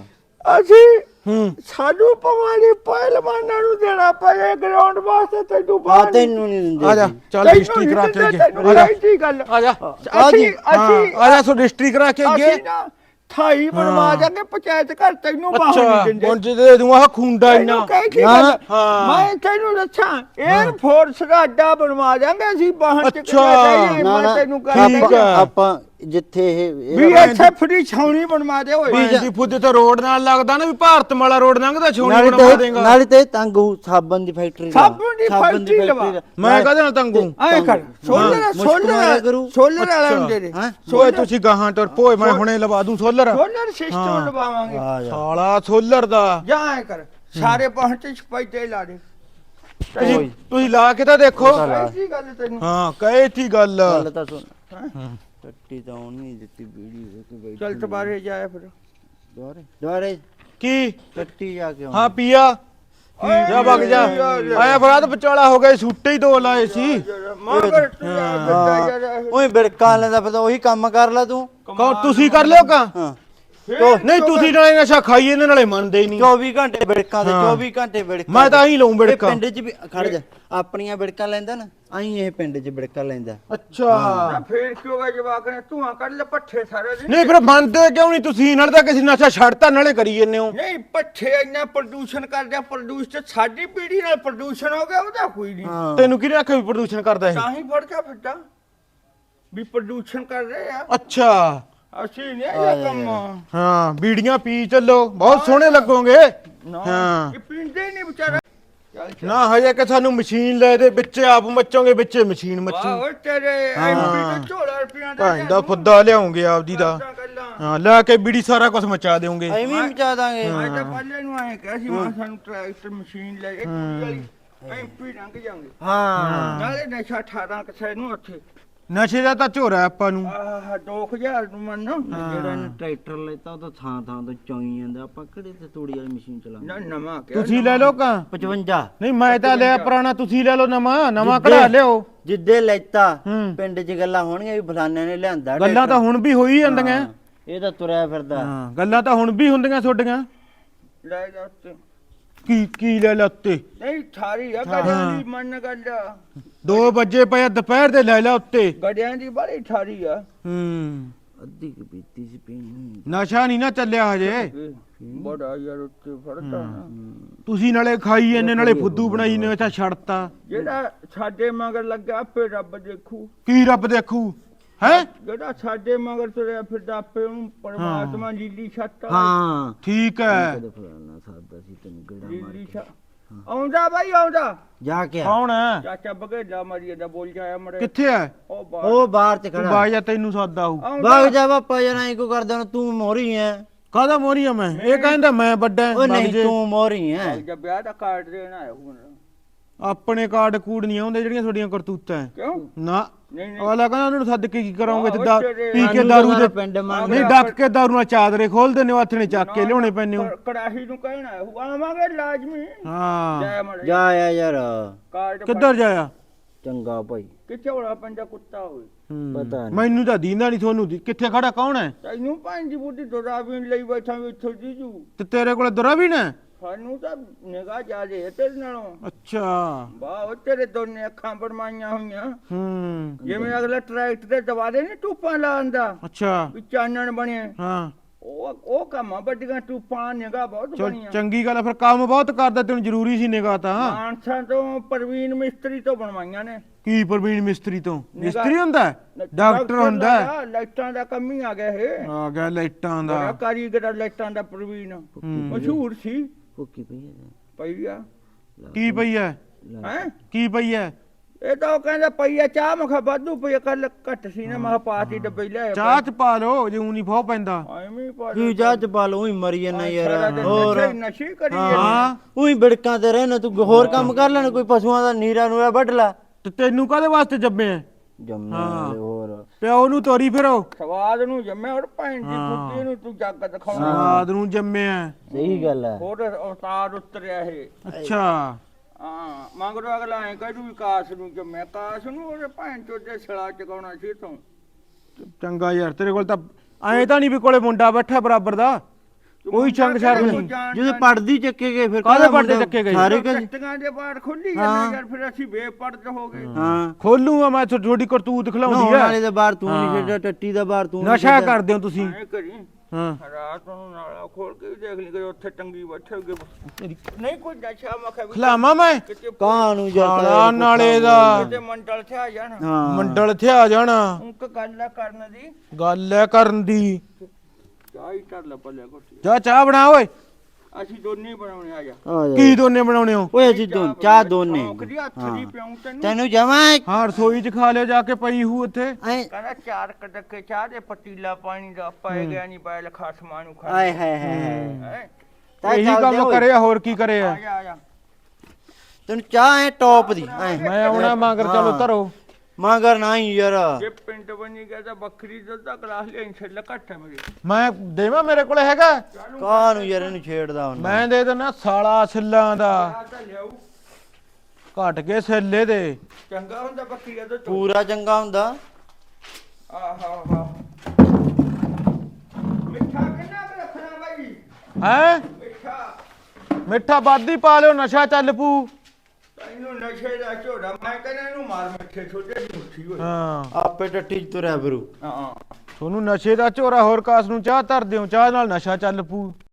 ਅਸੀਂ ਹੂੰ। ਸਾਨੂੰ ਪਵਾਣੀ ਪਹਿਲਵਾਨਾਂ ਨੂੰ ਦੇਣਾ ਪਏ ਗਰਾਊਂਡ ਵਾਸਤੇ ਤੈਨੂੰ ਆ ਬਾਹਰ ਤੈਨੂੰ ਨਹੀਂ ਦਿੰਦੇ ਆ ਜਾ ਚੱਲ ਰਜਿਸਟਰੀ ਕਰਾ ਕੇ ਅੱਗੇ। ਆ ਜਾ। ਕੀ ਗੱਲ। ਆ ਜਾ। ਆ ਜੀ। ਅਸੀਂ ਹਾਂ ਅਸੀਂ ਆ ਜਾ ਸੋ ਰਜਿਸਟਰੀ ਕਰਾ ਕੇ ਅੱਗੇ। ਅਸੀਂ ਨਾ ਥਾਈ ਬਣਵਾ ਹਾਂ। ਜਾਗੇ ਪੰਚਾਇਤ ਘਰ ਤੈਨੂੰ ਬਾਹਰ ਅੱਛਾ ਨਹੀਂ ਦਿੰਦੇ ਹੁਣ ਦੇ ਦੂੰ ਆਹ ਖੁੰਡਾ ਇੰਨਾ ਤੈਨੂੰ ਕਹਿ ਕੀ ਨਾ, ਗੱਲ? ਹਾਂ। ਮੈਂ ਤੈਨੂੰ ਦੱਸਾਂ 에ਅਰ ਫੋਰਸ ਦਾ ਅੱਡਾ ਬਣਵਾ ਜਾਗੇ ਅਸੀਂ ਬਾਹਰ ਚ ਅੱਛਾ। ਨਾ ਤੈਨੂੰ ਕਹਿ ਠੀਕ ਆਪਾਂ- ਆ। ਆਪਾਂ ਜਿੱਥੇ ਇਹ ਵੀ ਇਹਦਾ- ਇੱਥੇ ਫਰੀ ਛਾਉਣੀ ਬਣਵਾ ਦੇ ਓਏ ਭੈਣ ਦੀ ਫੁੱਦ ਤੇ ਰੋਡ ਨਾਲ ਲੱਗਦਾ ਨਾ ਵੀ ਭਾਰਤ ਮਾਲਾ ਰੋਡ ਲੰਘਦਾ ਛੋਣੀ ਨਾਲੇ ਬਣਵਾ ਤੇ ਦੇਗਾ ਨਾਲੇ ਤੇ ਤੰਗੂ ਸਾਬਣ ਦੀ ਫੈਕਟਰੀ ਦਾ। ਸਾਬਣ ਦੀ ਲਵਾ। ਦਾ। ਮੈਂ ਕਹਦੇ ਨਾਲ ਤੰਗੂ ਐ ਕਰ ਸੋਲਰ ਮੁਸ਼ਕ ਮਾਰਿਆ ਸੋਲਰ ਕਰੂ। ਸੋਲਰ ਵਾਲਾ। ਹੁੰਦੇ ਨੇ ਹੈਂ? ਓਏ ਤੁਸੀਂ ਗਾਹਾਂ ਤੁਰ ਪੋਏ ਮੈਂ ਹੁਣੇ ਲਵਾ ਦੂੰ ਸੋਲਰ ਸੋਲਰ ਸਿਸਟਮ ਹਾਂ। ਲਵਾਵਾਂਗੇ ਆ ਜਾ ਸਾਲਾ ਸੋਲਰ ਦਾ ਜਾਂ ਐ ਕਰ ਸਾਰੇ ਪਹੁੰਚੇ ਸਪੈਦੇ ਲਾ ਦੇ ਤੁਸੀਂ ਤੁਸੀਂ ਲਾ ਕੇ ਤਾਂ ਦੇਖੋ ਪਤਾ ਲਾ। ਐਸੀ ਗੱਲ ਤੈਨੂੰ ਹਾਂ ਕਹੇ ਥੀ ਗੱਲ ਗੱਲ ਤਾਂ ਸੁਣ ਟੱਟੀ ਤਾਂ ਉਹ ਨਹੀਂ ਦਿੱਤੀ ਵੀਡੀਓ ਤੇ ਬੈਠੀ ਚੱਲ ਤਬਾਰੇ ਜਾਏ ਫਿਰ। ਦੁਆਰੇ ਦੁਆਰੇ ਕੀ? ਟੱਟੀ ਜਾ ਕੇ ਹਾਂ ਪੀਆ। ਜਾ ਵਗ ਜਾ। ਆਇਆ ਫਰਾਦ ਵਿਚਾਲਾ ਹੋ ਗਏ ਸੂਟੇ ਹੀ ਦੋ ਲਾਏ ਸੀ। ਮਗਰ ਤੂੰ ਯਾਰ ਓਏ ਬਿੜਕਾਂ ਲੈਂਦਾ ਪਤਾ ਉਹੀ ਕੰਮ ਕਰ ਲੈ ਤੂੰ। ਕੌਣ ਤੁਸੀਂ ਕਰ ਲਿਓ ਕਾ ਹਾਂ। ਨਹੀਂ ਤੁਸੀਂ ਨਾਲੇ ਨਸ਼ਾ ਖਾਈ ਇਹਨਾਂ ਨਾਲੇ ਮੰਨਦੇ ਹੀ ਨਹੀਂ। 24 ਘੰਟੇ ਬਿੜਕਾਂ ਤੇ ਹਾਂ। 24 ਘੰਟੇ ਬਿੜਕਾਂ ਮੈਂ ਤਾਂ ਹੀ ਲਊਂ ਇਹ ਬਿੜਕਾਂ ਪਿੰਡ 'ਚ ਵੀ ਖੜ ਜਾ ਆਪਣੀਆਂ ਬਿੜਕਾਂ ਲੈਂਦਾ ਨਾ ਆਈ ਇਹ ਪਿੰਡ 'ਚ ਬਿੜਕਾਂ ਲੈਂਦਾ। ਅੱਛਾ। ਫੇਰ ਕਿਉਂ ਗਾ ਜਵਾਕ ਨੇ? ਧੂਆਂ ਕੱਢ ਲੈ ਪੱਠੇ ਸਾਰੇ ਦਿਨ ਨਹੀਂ ਫਿਰ ਮੰਨਦੇ ਕਿਉਂ ਨਹੀਂ ਤੁਸੀਂ? ਨਾਲੇ ਤਾਂ ਕਿਸੇ ਨਸ਼ਾ ਛੱਡਤਾ ਨਾਲੇ ਕਰੀ ਜੰਨੇ ਹੋ। ਨਹੀਂ ਪੱਠੇ ਇੰਨਾ ਪ੍ਰਦੂਸ਼ਣ ਕਰਦੇ ਆ ਪ੍ਰਦੂਸ਼ਣ ਸਾਡੀ ਪੀੜ੍ਹੀ ਨਾਲ ਪ੍ਰਦੂਸ਼ਣ ਹੋ ਗਿਆ ਉਹਦਾ ਕੋਈ ਨਹੀਂ। ਤੈਨੂੰ ਕਿਹਨੇ ਆਖਿਆ ਵੀ ਪ੍ਰਦੂਸ਼ਣ ਕਰਦਾ ਇਹ? ਤਾਂ ਹੀ ਫੜ ਕੇ ਫਿੱਟਾ ਵੀ ਪ੍ਰਦੂਸ਼ਣ ਕਰ ਰਹੇ ਆ। ਅੱਛਾ। ਅਸੀਂ ਨਹੀਂ ਇਹ ਕੰਮ। ਹਾਂ ਬੀੜੀਆਂ ਪੀ ਚੱਲੋ। ਬਹੁਤ ਸੋਹਣੇ ਲੱਗੋਗੇ। ਨਾ ਹਾਂ। ਇਹ ਪੀਂਦੇ ਨਹੀਂ ਵਿਚਾਰਾ। ਚੱਲ ਚੱਲ। ਨਾ ਹਜੇ ਕਿ ਸਾਨੂੰ ਮਸ਼ੀਨ ਲੈ ਦੇ ਵਿੱਚ ਆਪ ਮੱਚੋਗੇ ਵਿੱਚ ਮਸ਼ੀਨ ਮੱਚੂ। ਵਾਹ ਤੇਰੇ ਐਮਪੀ ਤੇ ਝੋਲਾ ਰੁਪਿਆਂ ਦਾ ਭਾਂ ਦਾ ਫੁੱਦਾ ਲਿਆਉਂਗੇ ਆਪਦੀ ਦਾ। ਹਾਂ ਲੈ ਕੇ ਬੀੜੀ ਸਾਰਾ ਕੁਝ ਮਚਾ ਦੇਉਂਗੇ। ਐਵੇਂ ਹੀ ਮਚਾ ਦਾਂਗੇ। ਮੈਂ ਤਾਂ ਪਹਿਲੇ ਨੂੰ ਆਏ ਕਿਹਾ ਸੀ ਮਾਂ ਸਾਨੂੰ ਟਰੈਕਟਰ ਮਸ਼ੀਨ ਲੈ ਇਹ ਕੁੜੀ ਵਾਲੀ ਐਮਪੀ ਲੰਘ ਜਾਵਾਂਗੇ ਹਾਂ। ਨਾਲੇ ਨਸ਼ਾ 18 ਕਿਸੇ ਨੂੰ ਉੱਥੇ। ਨਸ਼ੇ ਦਾ ਤਾਂ ਝੋਰਾ ਆਪਾਂ ਨੂੰ। ਆਹ 2000 ਨੂੰ ਮੰਨ ਜਿਹੜਾ ਇਹਨੇ ਟਰੈਕਟਰ ਲੈਤਾ ਉਹ ਤਾਂ ਥਾਂ ਥਾਂ ਤੋਂ ਚੌਈ ਜਾਂਦਾ। ਆਪਾਂ ਕਿਹੜੇ ਤੇ ਤੂੜੀ ਵਾਲੀ ਮਸ਼ੀਨ ਚਲਾਉਂਦੇ? ਨਾ ਨਵਾਂ ਕਿਹਾ ਤੁਸੀਂ ਲੈ ਲਓ ਕਾ। 55 ਨਹੀਂ ਮੈਂ ਤਾਂ ਲਿਆ ਪੁਰਾਣਾ ਤੁਸੀਂ ਲੈ ਲਓ ਨਵਾਂ। ਨਵਾਂ ਕਢਾ ਲਿਓ। ਜਿੱਦੇ ਲੈਤਾ ਹੂੰ। ਪਿੰਡ 'ਚ ਗੱਲਾਂ ਹੋਣਗੀਆਂ ਵੀ ਫਲਾਣੇ ਨੇ ਲਿਆਂਦਾ ਗੱਲਾਂ ਤਾਂ ਹੁਣ ਵੀ ਹੋਈ ਜਾਂਦੀਆਂ। ਹਾਂ, ਇਹ ਤਾਂ ਤੁਰਿਆ ਫਿਰਦਾ। ਹਾਂ ਗੱਲਾਂ ਤਾਂ ਹੁਣ ਵੀ ਹੁੰਦੀਆਂ ਤੁਹਾਡੀਆਂ। ਲੈ ਜਾ ਉੱਤੇ। ਕੀ ਕੀ ਲੈ ਲੱਤੇ ਨਹੀਂ ਥਾਰੀ ਆ ਗੜਿਆਂ ਦੀ ਮੰਨ ਗੱਲ 2 ਵਜੇ ਪਿਆ ਦੁਪਹਿਰ ਦੇ ਲੈ ਲੈ ਉੱਤੇ। ਗੜਿਆਂ ਦੀ ਬੜੀ ਥਾਰੀ ਆ। ਹੂੰ। ਅੱਧੀ ਕੁ ਪੀਤੀ ਸੀ ਪੀਣੀ ਨਸ਼ਾ ਨਹੀਂ ਨਾ ਚੱਲਿਆ ਹਜੇ? ਬੜਾ ਯਾਰ ਉੱਤੇ ਫੜਦਾ ਤੁਸੀਂ ਨਾਲੇ ਖਾਈ ਜਾਂਦੇ ਨਾਲੇ ਫੁੱਦੂ ਬਣਾਈ ਨੇ ਅੱਛਾ ਛੱਡਤਾ। ਜਿਹੜਾ ਸਾਡੇ ਮਗਰ ਲੱਗਾ ਆਪੇ ਰੱਬ ਦੇਖੂ। ਕੀ ਰੱਬ ਦੇਖੂ? ਹੈ? ਜਿਹੜਾ ਸਾਡੇ ਮਗਰ ਤੁਰਿਆ ਫਿਰਦਾ ਆਪੇ ਉਹਨੂੰ ਪਰਮਾਤਮਾ ਲੀਲੀ ਛੱਤ ਹਾਂ ਠੀਕ ਹੈ। ਕਦੇ ਫਲਾਣਾ ਸਾਦਾ ਸੀ ਤੈਨੂੰ ਗੜਾ ਮਾਰ ਲੀਲੀ ਕੇ। ਛੱਤ। ਆਉਂਦਾ ਬਾਈ ਆਉਂਦਾ। ਜਾ ਕੇ ਆ। ਕੌਣ ਹੈ? ਚਾਚਾ ਬਗੇਲਾ ਮਰੀਏ ਦਾ ਬੋਲ ਜਾਇਆ ਮੜੇ ਕਿੱਥੇ ਹੈ? ਉਹ ਬਾਹਰ। ਉਹ ਬਾਹਰ 'ਚ ਤੂੰ ਖੜਾ ਬਾਈ ਜਾ ਤੈਨੂੰ ਸਾਦਾ ਹੂ ਆਉਂਦਾ। ਬਾਗ ਜਾ ਬਾਪਾ ਇਹ ਕੋ ਕਰਦਾ ਤੂੰ ਮੋਰੀ ਐ। ਕਾਹਦਾ ਮੋਰੀਆ ਮੈਂ? ਇਹ ਕਹਿੰਦਾ ਮੈਂ ਵੱਡਾ ਉਹ ਨਹੀਂ ਜੇ। ਤੂੰ ਮੋਰੀ ਐ। ਜਦ ਵਿਆਹ ਦਾ ਕਾਰਡ ਦੇਣਾ ਹੈ ਹੁਣ। ਆਪਣੇ ਕਾਰਡ ਕੂੜ ਨਹੀਂ ਆਉਂਦੇ ਜਿਹੜੀਆਂ ਤੁਹਾਡੀਆਂ ਕਰਤੂਤਾਂ ਹੈ। ਕਿਉਂ? ਨਾ ਨਹੀਂ ਨਹੀਂ। ਅਗਲਾ ਕਹਿੰਦਾ ਉਹਨਾਂ ਨੂੰ ਸੱਦ ਕੇ ਕੀ ਸਿੱਧਾ ਤੇਰੇ ਪੀ ਕੇ ਸਾਨੂੰ ਦਾਰੂ ਤਾਂ ਦੇ ਪਿੰਡ ਮੰਗ ਨਹੀਂ ਡੱਕ ਕੇ ਦਾਰੂ ਨਾਲ ਚਾਦਰੇ ਖੋਲਦੇ ਨੇ ਹੱਥ ਨੇ ਚੱਕ ਕੇ ਲਿਆਉਣੇ ਪੈਣੇ ਕ- ਕੜਾਹੀ ਨੂੰ ਕਹਿਣਾ ਹੈ ਉਹ ਆਵਾਂਗੇ ਲਾਜ਼ਮੀ। ਹਾਂ। ਜੈ ਮੜੇ ਜਾ ਆ ਯਾਰ। ਕਾਰਡ ਕਿੱਧਰ ਜਾਇਆ? ਚੰਗਾ ਭਾਈ। ਕਿੱਥੇ ਹੋਣਾ ਪੰਜਾ ਕੁੱਤਾ ਹੋਵੇ ਹੂੰ। ਪਤਾ ਨਹੀਂ। ਮੈਨੂੰ ਤਾਂ ਦੀਂਦਾ ਨਹੀਂ ਤੁਹਾਨੂੰ ਦੀ- ਕਿੱਥੇ ਖੜਾ ਕੌਣ ਹੈ ਤੈਨੂੰ ਪੰਜ ਬੁੱਢੀ ਦੋਰਾ ਵੀ ਲਈ ਬੈਠਾ ਵੀ ਇੱਥੋਂ ਜੀਜੂ। ਤੇ ਤੇਰੇ ਕੋਲ ਦੁਰਾ ਵੀ ਨਾ? ਸਾਨੂੰ ਤਾਂ ਨਿਗਾਹ ਜਾ ਰਹੀ ਹੈ ਤੇਰੇ ਨਾਲੋਂ। ਅੱਛਾ। ਵਾਹ ਤੇਰੇ ਦੋਨੇ ਅੱਖਾਂ ਬਰਮਾਈਆਂ ਹੋਈਆਂ। ਹੂੰ। ਜਿਵੇਂ ਅਗਲਾ ਟਰੈਕਟਰ ਤੇ ਦਵਾ ਦੇ ਨੀ ਟੂਪਾਂ ਲਾਉਣ ਦਾ। ਅੱਛਾ। ਵੀ ਚਾਨਣ ਬਣੇ। ਹਾਂ। ਉਹ ਉਹ ਕੰਮਾਂ ਵੱਡੀਆਂ ਟੂਪਾਂ ਨਿਗਾਹ ਬਹੁਤ ਚਲ ਬਣੀਆਂ। ਚੰਗੀ ਗੱਲ ਆ, ਫਿਰ ਕੰਮ ਬਹੁਤ ਕਰਦਾ ਤੈਨੂੰ ਜ਼ਰੂਰੀ ਸੀ ਨਿਗਾਹ ਤਾਂ। ਮਾਨਸਾਂ ਤੋਂ ਪ੍ਰਵੀਨ ਮਿਸਤਰੀ ਤੋਂ ਬਣਵਾਈਆਂ ਨੇ। ਕੀ ਪ੍ਰਵੀਨ ਮਿਸਤਰੀ ਤੋਂ? ਮਿਸਤਰੀ ਹੁੰਦਾ ਹੈ? ਡਾਕਟਰ ਹੁੰਦਾ ਹੈ? ਲਾਈਟਾਂ ਦਾ ਕੰਮ ਹੀ ਆ ਗਿਆ ਇਹ। ਆ ਗਿਆ ਲਾਈਟਾਂ ਬੜਾ ਦਾ ਕਾਰੀਗਰ ਆ ਲਾਈਟਾਂ ਦਾ ਪ੍ਰਵੀਨ। ਮਸ਼ਹੂਰ ਸੀ। ਭੁੱਕੀ ਪਈ ਐ ਪਈ ਆ? ਕੀ ਪਈ ਹੈ ਹੈ? ਕੀ ਪਈ ਹੈ ਇਹ ਤਾਂ ਉਹ ਕਹਿੰਦਾ ਪਈ ਆ ਚਾਹ। ਮਖਾ ਵਾਧੂ ਪਈ ਕੱਲ ਘੱਟ ਸੀ ਨਾ। ਮਖਾ ਪਾਤੀ ਡੱਬੇ ਲੈ ਚਾਹ ਚ ਪਾ ਲੋ ਜੇ ਊਂ ਫੋ ਪੈਂਦਾ। ਐਵੇਂ ਹੀ ਪਾ ਤੂੰ ਜਾ ਚ ਪਾ ਲੋ ਮਰੀ ਜਾਂਦਾ ਸਾਰਾ ਯਾਰ। ਦਿਨ ਹੋਰ। ਨਸ਼ੇ- ਨਸ਼ੇ ਕਰੀ ਜਾਂਦੇ। ਹਾਂ ਉਹੀ ਬਿੜਕਾਂ ਤੇ ਰਹਿਣਾ ਤੂੰ ਹੋਰ ਕੰਮ ਕਰ ਲੈਣ ਕੋਈ ਪਸ਼ੂਆਂ ਦਾ ਨੀਰਾ ਨੂਰਾ ਵੱਢ ਲੈ। ਤੇ ਤੈਨੂੰ ਕਾਹਦੇ ਵਾਸਤੇ ਜੰਮੇ ਆ? ਜੰਮੇ ਹਾਂ। ਵਾਲੇ ਹੋਰ। ਪਿਓ ਨੂੰ ਤੋਰੀ ਫਿਰੋ ਸਵਾਦ ਨੂੰ ਜੰਮਿਆ ਹੋਰ ਭੈਣ ਦੀ ਹਾਂ। ਫੁੱਟੀ ਨੂੰ ਤੂੰ ਜੱਗ ਦਿਖਾਉਣਾ। ਸਵਾਦ ਨੂੰ ਜੰਮਿਆ। ਸਹੀ ਗੱਲ ਹੈ। ਹੋਰ ਉਸਤਾਦ ਉਤਰਿਆ ਇਹ। ਅੱਛਾ। ਹਾਂ ਮੰਗਰੋ ਅਗਲਾ ਐ ਕਹਿ ਵੀ ਕਾਸ ਨੂੰ ਜੰਮਿਆ। ਕਾਸ ਨੂੰ ਉਹਦੇ ਭੈਣ ਚੋਦੇ ਸਲਾ ਚਕਾਉਣਾ ਸੀ ਤੂੰ ਚੰਗਾ ਯਾਰ ਤੇਰੇ ਕੋਲ ਤਾਂ ਐ ਤਾਂ ਨਹੀਂ ਵੀ ਕੋਲੇ ਮੁੰਡਾ ਬੈਠਾ ਬਰਾਬਰ ਦਾ। ਕੋਈ ਚੰਗ ਛੱਡ ਨਹੀਂ ਜਦੋਂ ਪੜਦੀ ਚੱਕੇ ਗਏ ਫਿਰ ਕਾਹਦੇ ਮੁੰਡਾ? ਚੱਕੇ ਗਏ? ਸਾਰੇ ਕਦੇ ਕਸਟੀਆਂ ਦੇ ਬਾਹਰ ਖੁੱਲੀ। ਜਾਂਦੇ ਯਾਰ ਫਿਰ ਅਸੀਂ ਬੇਪਰਦ ਹੋ ਗਏ। ਹਾਂ। ਖੋਲੂਗਾ ਮੈਂ ਤੁਹਾਡੀ ਕਰਤੂਤ ਖਿਲਾਉਂਦੀ ਆ। ਦਾ ਬਾਹਰ ਤੂੰ ਨਹੀਂ। ਛੱਡਿਆ ਟੱਟੀ ਦਾ ਬਾਹਰ ਤੂੰ ਨਸ਼ਾ। ਕਰਦੇ ਹੋ ਤੁਸੀਂ। ਹਾਂ। ਰਾਤ ਨੂੰ ਨਾਲਾ ਖੋਲ ਕੇ ਦੇਖ ਲਈ ਕਿ ਉੱਥੇ ਟੰਗੀ ਬੈਠੇ ਹੋਗੇ। ਨਹੀਂ ਕੋਈ ਨਸ਼ਾ ਮਖਾ ਵੀ ਖਿਲਾਵਾਂ ਮੈਂ? ਕਾਂ ਨੂੰ ਜਾ ਕਾਲਾ ਨਾਲੇ ਦਾ। ਕਿਤੇ ਮੰਡਲ ਤੇ ਆ ਜਾਣਾ। ਹਾਂ। ਮੰਡਲ ਆ ਜਾਣਾ। ਉਨਕ ਗੱਲ ਕਰਨ ਦੀ। ਗੱਲ ਐ ਕਰਨ ਦੀ। ਚਾਹ ਹੀ ਲਾ ਪੱਲੇ ਜਾ ਚਾਹ ਬਣਾ ਓਏ। ਅਸੀਂ ਦੋਨੇ ਹੀ ਬਣਾਉਣੇ ਆ ਜਾ ਆ ਜਾ। ਕੀ ਦੋਨੇ ਬਣਾਉਣੇ ਹੋ? ਓਏ ਅਸੀਂ ਦੋ ਚਾਹ ਦੋਨੇ। ਸ਼ੌਂਕ ਦੀ ਹੱਥ ਦੀ ਪਿਉਂ ਤੈਨੂੰ। ਤੈਨੂੰ ਜਮਾ ਹਾਂ ਰਸੋਈ 'ਚ ਖਾ ਲਿਓ ਜਾ ਕੇ ਪਈ ਹੂ ਉੱਥੇ। ਐ ਕਹਿੰਦਾ ਚਾਰ ਕਟਕੇ ਚਾਹ ਦੇ ਪਤੀਲਾ ਪਾਣੀ ਦਾ ਪੈ ਗਿਆ ਨਹੀਂ ਪੈਲ ਖਸਮਾਂ ਨੂੰ ਖਾ ਆਏ ਹਾਏ ਹਾਏ ਹੈਂ? ਤਾਂ ਇਹੀ ਚੱਲਦੇ ਕੰਮ ਓਏ। ਕਰਿਆ ਹੋਰ ਕੀ ਕਰਿਆ? ਆ ਜਾ ਆ ਜਾ। ਤੈਨੂੰ ਚਾਹ ਐ ਟੌਪ ਦੀ। ਐ। ਮੈਂ ਆਉਣਾ ਮਗਰ ਚਲੋ ਹਾਂ। ਧਰੋ ਮਗਰ ਨਹੀਂ ਯਾਰ। ਜੇ ਪਿੰਡ ਬਣੀ ਗਿਆ ਤਾਂ ਬੱਕਰੀ ਦੁੱਧ ਦਾ ਗਲਾਸ ਲੈ ਛੱਡ ਘੱਟ ਹੈ ਮੇਰੇ। ਮੈਂ ਦੇਵਾਂ ਮੇਰੇ ਕੋਲ ਹੈਗਾ? ਕਾਂ ਨੂੰ ਯਾਰ ਇਹਨੂੰ ਛੇੜਦਾ ਹੁਣ ਮੈਂ ਦੇ ਦਿੰਦਾ ਸਾਲਾ ਸਿੱਲਾਂ ਦਾ। ਆ ਤਾਂ ਲਿਆਉ ਘਟ ਕੇ ਸੇਲੇ ਦੇ ਚੰਗਾ ਹੁੰਦਾ ਬੱਕਰੀ ਦਾ ਦੁੱਧ ਪੂਰਾ ਚੰਗਾ ਹੁੰਦਾ। ਆਹਾ ਹਾ ਮਿੱਠਾ ਕਿੰਨਾ ਕੁ ਰੱਖਣਾ ਬਾਈ? ਹੈ? ਮਿੱਠਾ। ਮਿੱਠਾ ਬਾਦੀ ਪਾ ਲਿਓ ਨਸ਼ਾ ਚੱਲ ਪੂ ਤੈਨੂੰ ਨਸ਼ੇ ਦਾ ਝੋੜਾ ਮੈਂ ਕਹਿੰਦਾ ਇਹਨੂੰ ਮਾਰ ਮਿੱਠੇ ਛੋਟੇ ਦੀ ਮੁੱਠੀ ਹੋਈ ਹਾਂ। ਆਪੇ ਟੱਟੀ ਚ ਤੁਰਿਆ ਫਿਰੂ। ਹਾਂ। ਤੁਹਾਨੂੰ ਨਸ਼ੇ ਦਾ ਝੋਰਾ ਹੋਰ ਕਾਸ ਨੂੰ ਚਾਹ ਧਰ ਦਿਓ ਚਾਹ ਨਾਲ ਨਸ਼ਾ ਚੱਲ ਪੂ